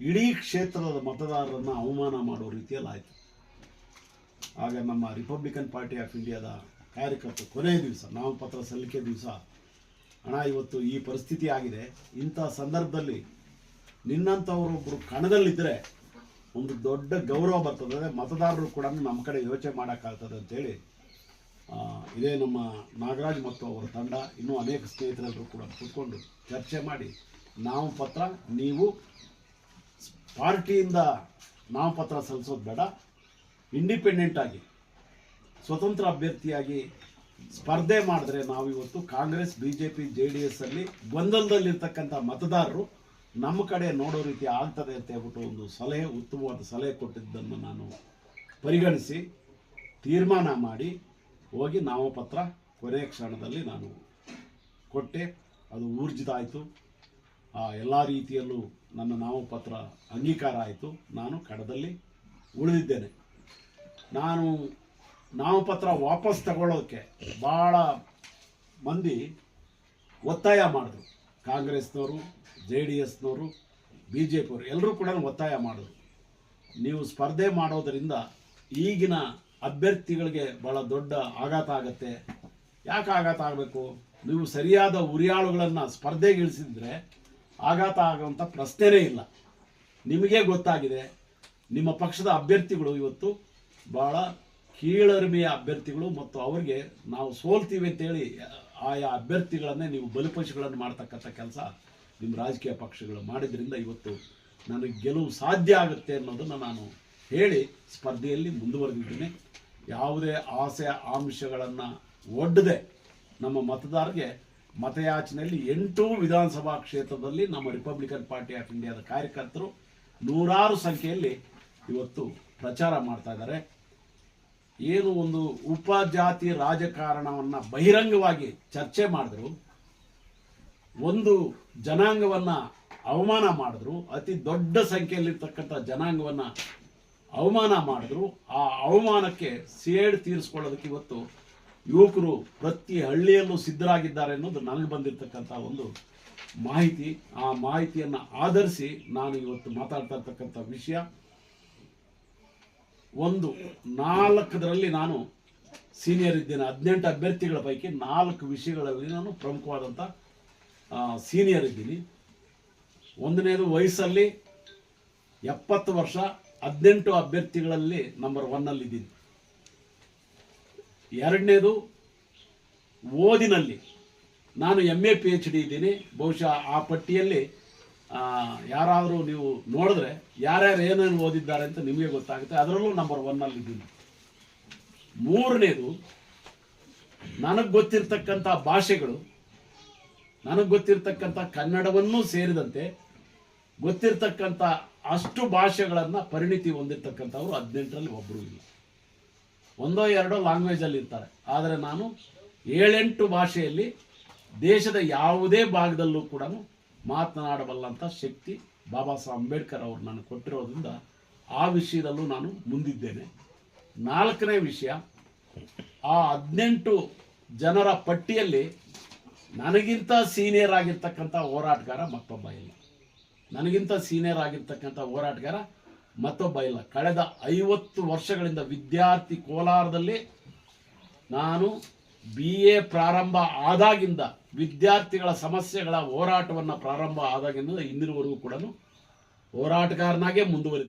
ಇಡೀ ಕ್ಷೇತ್ರದ ಮತದಾರರನ್ನು ಅವಮಾನ ಮಾಡೋ ರೀತಿಯಲ್ಲಿ ಆಯಿತು ಆಗ ನಮ್ಮ ರಿಪಬ್ಲಿಕನ್ ಪಾರ್ಟಿ ಆಫ್ ಇಂಡಿಯಾದ ಕಾರ್ಯಕರ್ತರು ಕೊನೆಯ ದಿವಸ, ನಾಮಪತ್ರ ಸಲ್ಲಿಕೆ ದಿವಸ, ಹಣ ಇವತ್ತು ಈ ಪರಿಸ್ಥಿತಿ ಆಗಿದೆ. ಇಂಥ ಸಂದರ್ಭದಲ್ಲಿ ನಿನ್ನಂಥವರೊಬ್ಬರು ಕಣದಲ್ಲಿದ್ದರೆ ಒಂದು ದೊಡ್ಡ ಗೌರವ ಬರ್ತದೆ. ಮತದಾರರು ಕೂಡ ನಮ್ಮ ಕಡೆ ಯೋಚನೆ ಮಾಡೋಕ್ಕಾಗ್ತದೆ ಅಂತೇಳಿ ಇದೇ ನಮ್ಮ ನಾಗರಾಜ್ ಮತ್ತು ಅವರ ತಂಡ ಇನ್ನೂ ಅನೇಕ ಸ್ನೇಹಿತರೆಲ್ಲರೂ ಕೂಡ ಕೂತ್ಕೊಂಡು ಚರ್ಚೆ ಮಾಡಿ, ನಾಮಪತ್ರ ನೀವು ಪಾರ್ಟಿಯಿಂದ ನಾಮಪತ್ರ ಸಲ್ಲಿಸೋದು ಬೇಡ. ಇಂಡಿಪೆಂಡೆಂಟ್ ಆಗಿ ಸ್ವತಂತ್ರ ಅಭ್ಯರ್ಥಿಯಾಗಿ ಸ್ಪರ್ಧೆ ಮಾಡಿದ್ರೆ ನಾವಿವತ್ತು Congress B J P J D ಎಸ್ಸಲ್ಲಿ ಗೊಂದಲದಲ್ಲಿರ್ತಕ್ಕಂಥ ಮತದಾರರು ನಮ್ಮ ಕಡೆ ನೋಡೋ ರೀತಿ ಆಗ್ತದೆ ಅಂತ ಹೇಳ್ಬಿಟ್ಟು ಒಂದು ಸಲಹೆ, ಉತ್ತಮವಾದ ಸಲಹೆ ಕೊಟ್ಟಿದ್ದನ್ನು ನಾನು ಪರಿಗಣಿಸಿ ತೀರ್ಮಾನ ಮಾಡಿ ಹೋಗಿ ನಾಮಪತ್ರ ಕೊನೆಯ ಕ್ಷಣದಲ್ಲಿ ನಾನು ಕೊಟ್ಟೆ. ಅದು ಊರ್ಜಿತ ಆಯಿತು. ಎಲ್ಲ ರೀತಿಯಲ್ಲೂ ನನ್ನ ನಾಮಪತ್ರ ಅಂಗೀಕಾರ ಆಯಿತು. ನಾನು ಕಡದಲ್ಲಿ ಉಳಿದಿದ್ದೇನೆ. ನಾನು ನಾಮಪತ್ರ ವಾಪಸ್ ತಗೊಳ್ಳೋದಕ್ಕೆ ಭಾಳ ಮಂದಿ ಒತ್ತಾಯ ಮಾಡಿದ್ರು. ಕಾಂಗ್ರೆಸ್ನವರು, ಜೆ ಡಿ ಎಸ್ನವರು, ಬಿ ಜೆ ಪಿಯವರು ಎಲ್ಲರೂ ಕೂಡ ಒತ್ತಾಯ ಮಾಡಿದ್ರು. ನೀವು ಸ್ಪರ್ಧೆ ಮಾಡೋದರಿಂದ ಈಗಿನ ಅಭ್ಯರ್ಥಿಗಳಿಗೆ ಭಾಳ ದೊಡ್ಡ ಆಘಾತ ಆಗತ್ತೆ. ಯಾಕೆ ಆಘಾತ ಆಗಬೇಕು? ನೀವು ಸರಿಯಾದ ಉರಿಯಾಳುಗಳನ್ನು ಸ್ಪರ್ಧೆಗೆ ಇಳಿಸಿದ್ರೆ ಆಘಾತ ಆಗುವಂಥ ಪ್ರಶ್ನೆನೇ ಇಲ್ಲ. ನಿಮಗೆ ಗೊತ್ತಾಗಿದೆ, ನಿಮ್ಮ ಪಕ್ಷದ ಅಭ್ಯರ್ಥಿಗಳು ಇವತ್ತು ಭಾಳ ಕೀಳರಿಮೆಯ ಅಭ್ಯರ್ಥಿಗಳು ಮತ್ತು ಅವರಿಗೆ ನಾವು ಸೋಲ್ತೀವಿ ಅಂತೇಳಿ ಆಯಾ ಅಭ್ಯರ್ಥಿಗಳನ್ನೇ ನೀವು ಬಲಿಪಶುಗಳನ್ನು ಮಾಡ್ತಕ್ಕಂಥ ಕೆಲಸ ನಿಮ್ಮ ರಾಜಕೀಯ ಪಕ್ಷಗಳು ಮಾಡಿದ್ರಿಂದ ಇವತ್ತು ನನಗೆ ಗೆಲುವು ಸಾಧ್ಯ ಆಗುತ್ತೆ ಅನ್ನೋದನ್ನು ನಾನು ಹೇಳಿ ಸ್ಪರ್ಧೆಯಲ್ಲಿ ಮುಂದುವರೆದಿದ್ದೀನಿ. ಯಾವುದೇ ಆಸೆ ಆಮಿಷಗಳನ್ನು ಒಡ್ಡದೆ ನಮ್ಮ ಮತದಾರರಿಗೆ ಮತಯಾಚನೆಯಲ್ಲಿ ಎಂಟು ವಿಧಾನಸಭಾ ಕ್ಷೇತ್ರದಲ್ಲಿ ನಮ್ಮ ರಿಪಬ್ಲಿಕನ್ ಪಾರ್ಟಿ ಆಫ್ ಇಂಡಿಯಾದ ಕಾರ್ಯಕರ್ತರು ನೂರಾರು ಸಂಖ್ಯೆಯಲ್ಲಿ ಇವತ್ತು ಪ್ರಚಾರ ಮಾಡ್ತಾ ಏನು ಒಂದು ಉಪಜಾತಿ ರಾಜಕಾರಣವನ್ನ ಬಹಿರಂಗವಾಗಿ ಚರ್ಚೆ ಮಾಡಿದ್ರು, ಒಂದು ಜನಾಂಗವನ್ನ ಅವಮಾನ ಮಾಡಿದ್ರು, ಅತಿ ದೊಡ್ಡ ಸಂಖ್ಯೆಯಲ್ಲಿರ್ತಕ್ಕಂಥ ಜನಾಂಗವನ್ನ ಅವಮಾನ ಮಾಡಿದ್ರು, ಆ ಅವಮಾನಕ್ಕೆ ಸೇಡ್ ತೀರಿಸ್ಕೊಳ್ಳೋದಕ್ಕೆ ಇವತ್ತು ಯುವಕರು ಪ್ರತಿ ಹಳ್ಳಿಯಲ್ಲೂ ಸಿದ್ಧರಾಗಿದ್ದಾರೆ ಅನ್ನೋದು ನನಗೆ ಬಂದಿರತಕ್ಕಂಥ ಒಂದು ಮಾಹಿತಿ. ಆ ಮಾಹಿತಿಯನ್ನು ಆಧರಿಸಿ ನಾನು ಇವತ್ತು ಮಾತಾಡ್ತಾ ಇರ್ತಕ್ಕಂಥ ವಿಷಯ. ಒಂದು ನಾಲ್ಕದರಲ್ಲಿ ನಾನು ಸೀನಿಯರ್ ಇದ್ದೇನೆ. ಹದಿನೆಂಟು ಅಭ್ಯರ್ಥಿಗಳ ಪೈಕಿ ನಾಲ್ಕು ವಿಷಯಗಳಲ್ಲಿ ನಾನು ಪ್ರಮುಖವಾದಂಥ ಸೀನಿಯರ್ ಇದ್ದೀನಿ. ಒಂದನೇದು ವಯಸ್ಸಲ್ಲಿ ಎಪ್ಪತ್ತು ವರ್ಷ, ಹದಿನೆಂಟು ಅಭ್ಯರ್ಥಿಗಳಲ್ಲಿ ನಂಬರ್ ಒನ್ನಲ್ಲಿ ಇದ್ದೀನಿ. ಎರಡನೇದು ಓದಿನಲ್ಲಿ. ನಾನು M A P H D ಇದ್ದೀನಿ. ಬಹುಶಃ ಆ ಪಟ್ಟಿಯಲ್ಲಿ ಯಾರಾದರೂ ನೀವು ನೋಡಿದ್ರೆ ಯಾರ್ಯಾರು ಏನೇನು ಓದಿದ್ದಾರೆ ಅಂತ ನಿಮಗೆ ಗೊತ್ತಾಗುತ್ತೆ. ಅದರಲ್ಲೂ ನಂಬರ್ ಒನ್ನಲ್ಲಿ ಇದ್ದೀನಿ. ಮೂರನೇದು, ನನಗೆ ಗೊತ್ತಿರ್ತಕ್ಕಂಥ ಭಾಷೆಗಳು, ನನಗೆ ಗೊತ್ತಿರ್ತಕ್ಕಂಥ ಕನ್ನಡವನ್ನೂ ಸೇರಿದಂತೆ ಗೊತ್ತಿರ್ತಕ್ಕಂಥ ಅಷ್ಟು ಭಾಷೆಗಳನ್ನು ಪರಿಣಿತಿ ಹೊಂದಿರತಕ್ಕಂಥವ್ರು ಹದಿನೆಂಟರಲ್ಲಿ ಒಬ್ಬರು ಇಲ್ಲ. ಒಂದೋ ಎರಡೋ ಲ್ಯಾಂಗ್ವೇಜಲ್ಲಿ ಇರ್ತಾರೆ. ಆದರೆ ನಾನು ಏಳೆಂಟು ಭಾಷೆಯಲ್ಲಿ ದೇಶದ ಯಾವುದೇ ಭಾಗದಲ್ಲೂ ಕೂಡ ಮಾತನಾಡಬಲ್ಲಂಥ ಶಕ್ತಿ ಬಾಬಾ ಸಾಹೇಬ್ ಅಂಬೇಡ್ಕರ್ ಅವರು ನನಗೆ ಕೊಟ್ಟಿರೋದ್ರಿಂದ ಆ ವಿಷಯದಲ್ಲೂ ನಾನು ಮುಂದಿದ್ದೇನೆ. ನಾಲ್ಕನೇ ವಿಷಯ, ಆ ಹದಿನೆಂಟು ಜನರ ಪಟ್ಟಿಯಲ್ಲಿ ನನಗಿಂತ ಸೀನಿಯರ್ ಆಗಿರ್ತಕ್ಕಂಥ ಹೋರಾಟಗಾರ ಮತ್ತೊಬ್ಬ ಇಲ್ಲ. ನನಗಿಂತ ಸೀನಿಯರ್ ಆಗಿರ್ತಕ್ಕಂಥ ಹೋರಾಟಗಾರ ಮತ್ತೊಬ್ಬ ಇಲ್ಲ. ಕಳೆದ ಐವತ್ತು ವರ್ಷಗಳಿಂದ ವಿದ್ಯಾರ್ಥಿ ಕೋಲಾರದಲ್ಲಿ ನಾನು ಬಿ ಎ ಪ್ರಾರಂಭ ಆದಾಗಿಂದ ವಿದ್ಯಾರ್ಥಿಗಳ ಸಮಸ್ಯೆಗಳ ಹೋರಾಟವನ್ನು ಪ್ರಾರಂಭ ಆದಾಗಿಂದ ಇಂದಿನವರೆಗೂ ಕೂಡ ಹೋರಾಟಗಾರನಾಗೇ ಮುಂದುವರಿ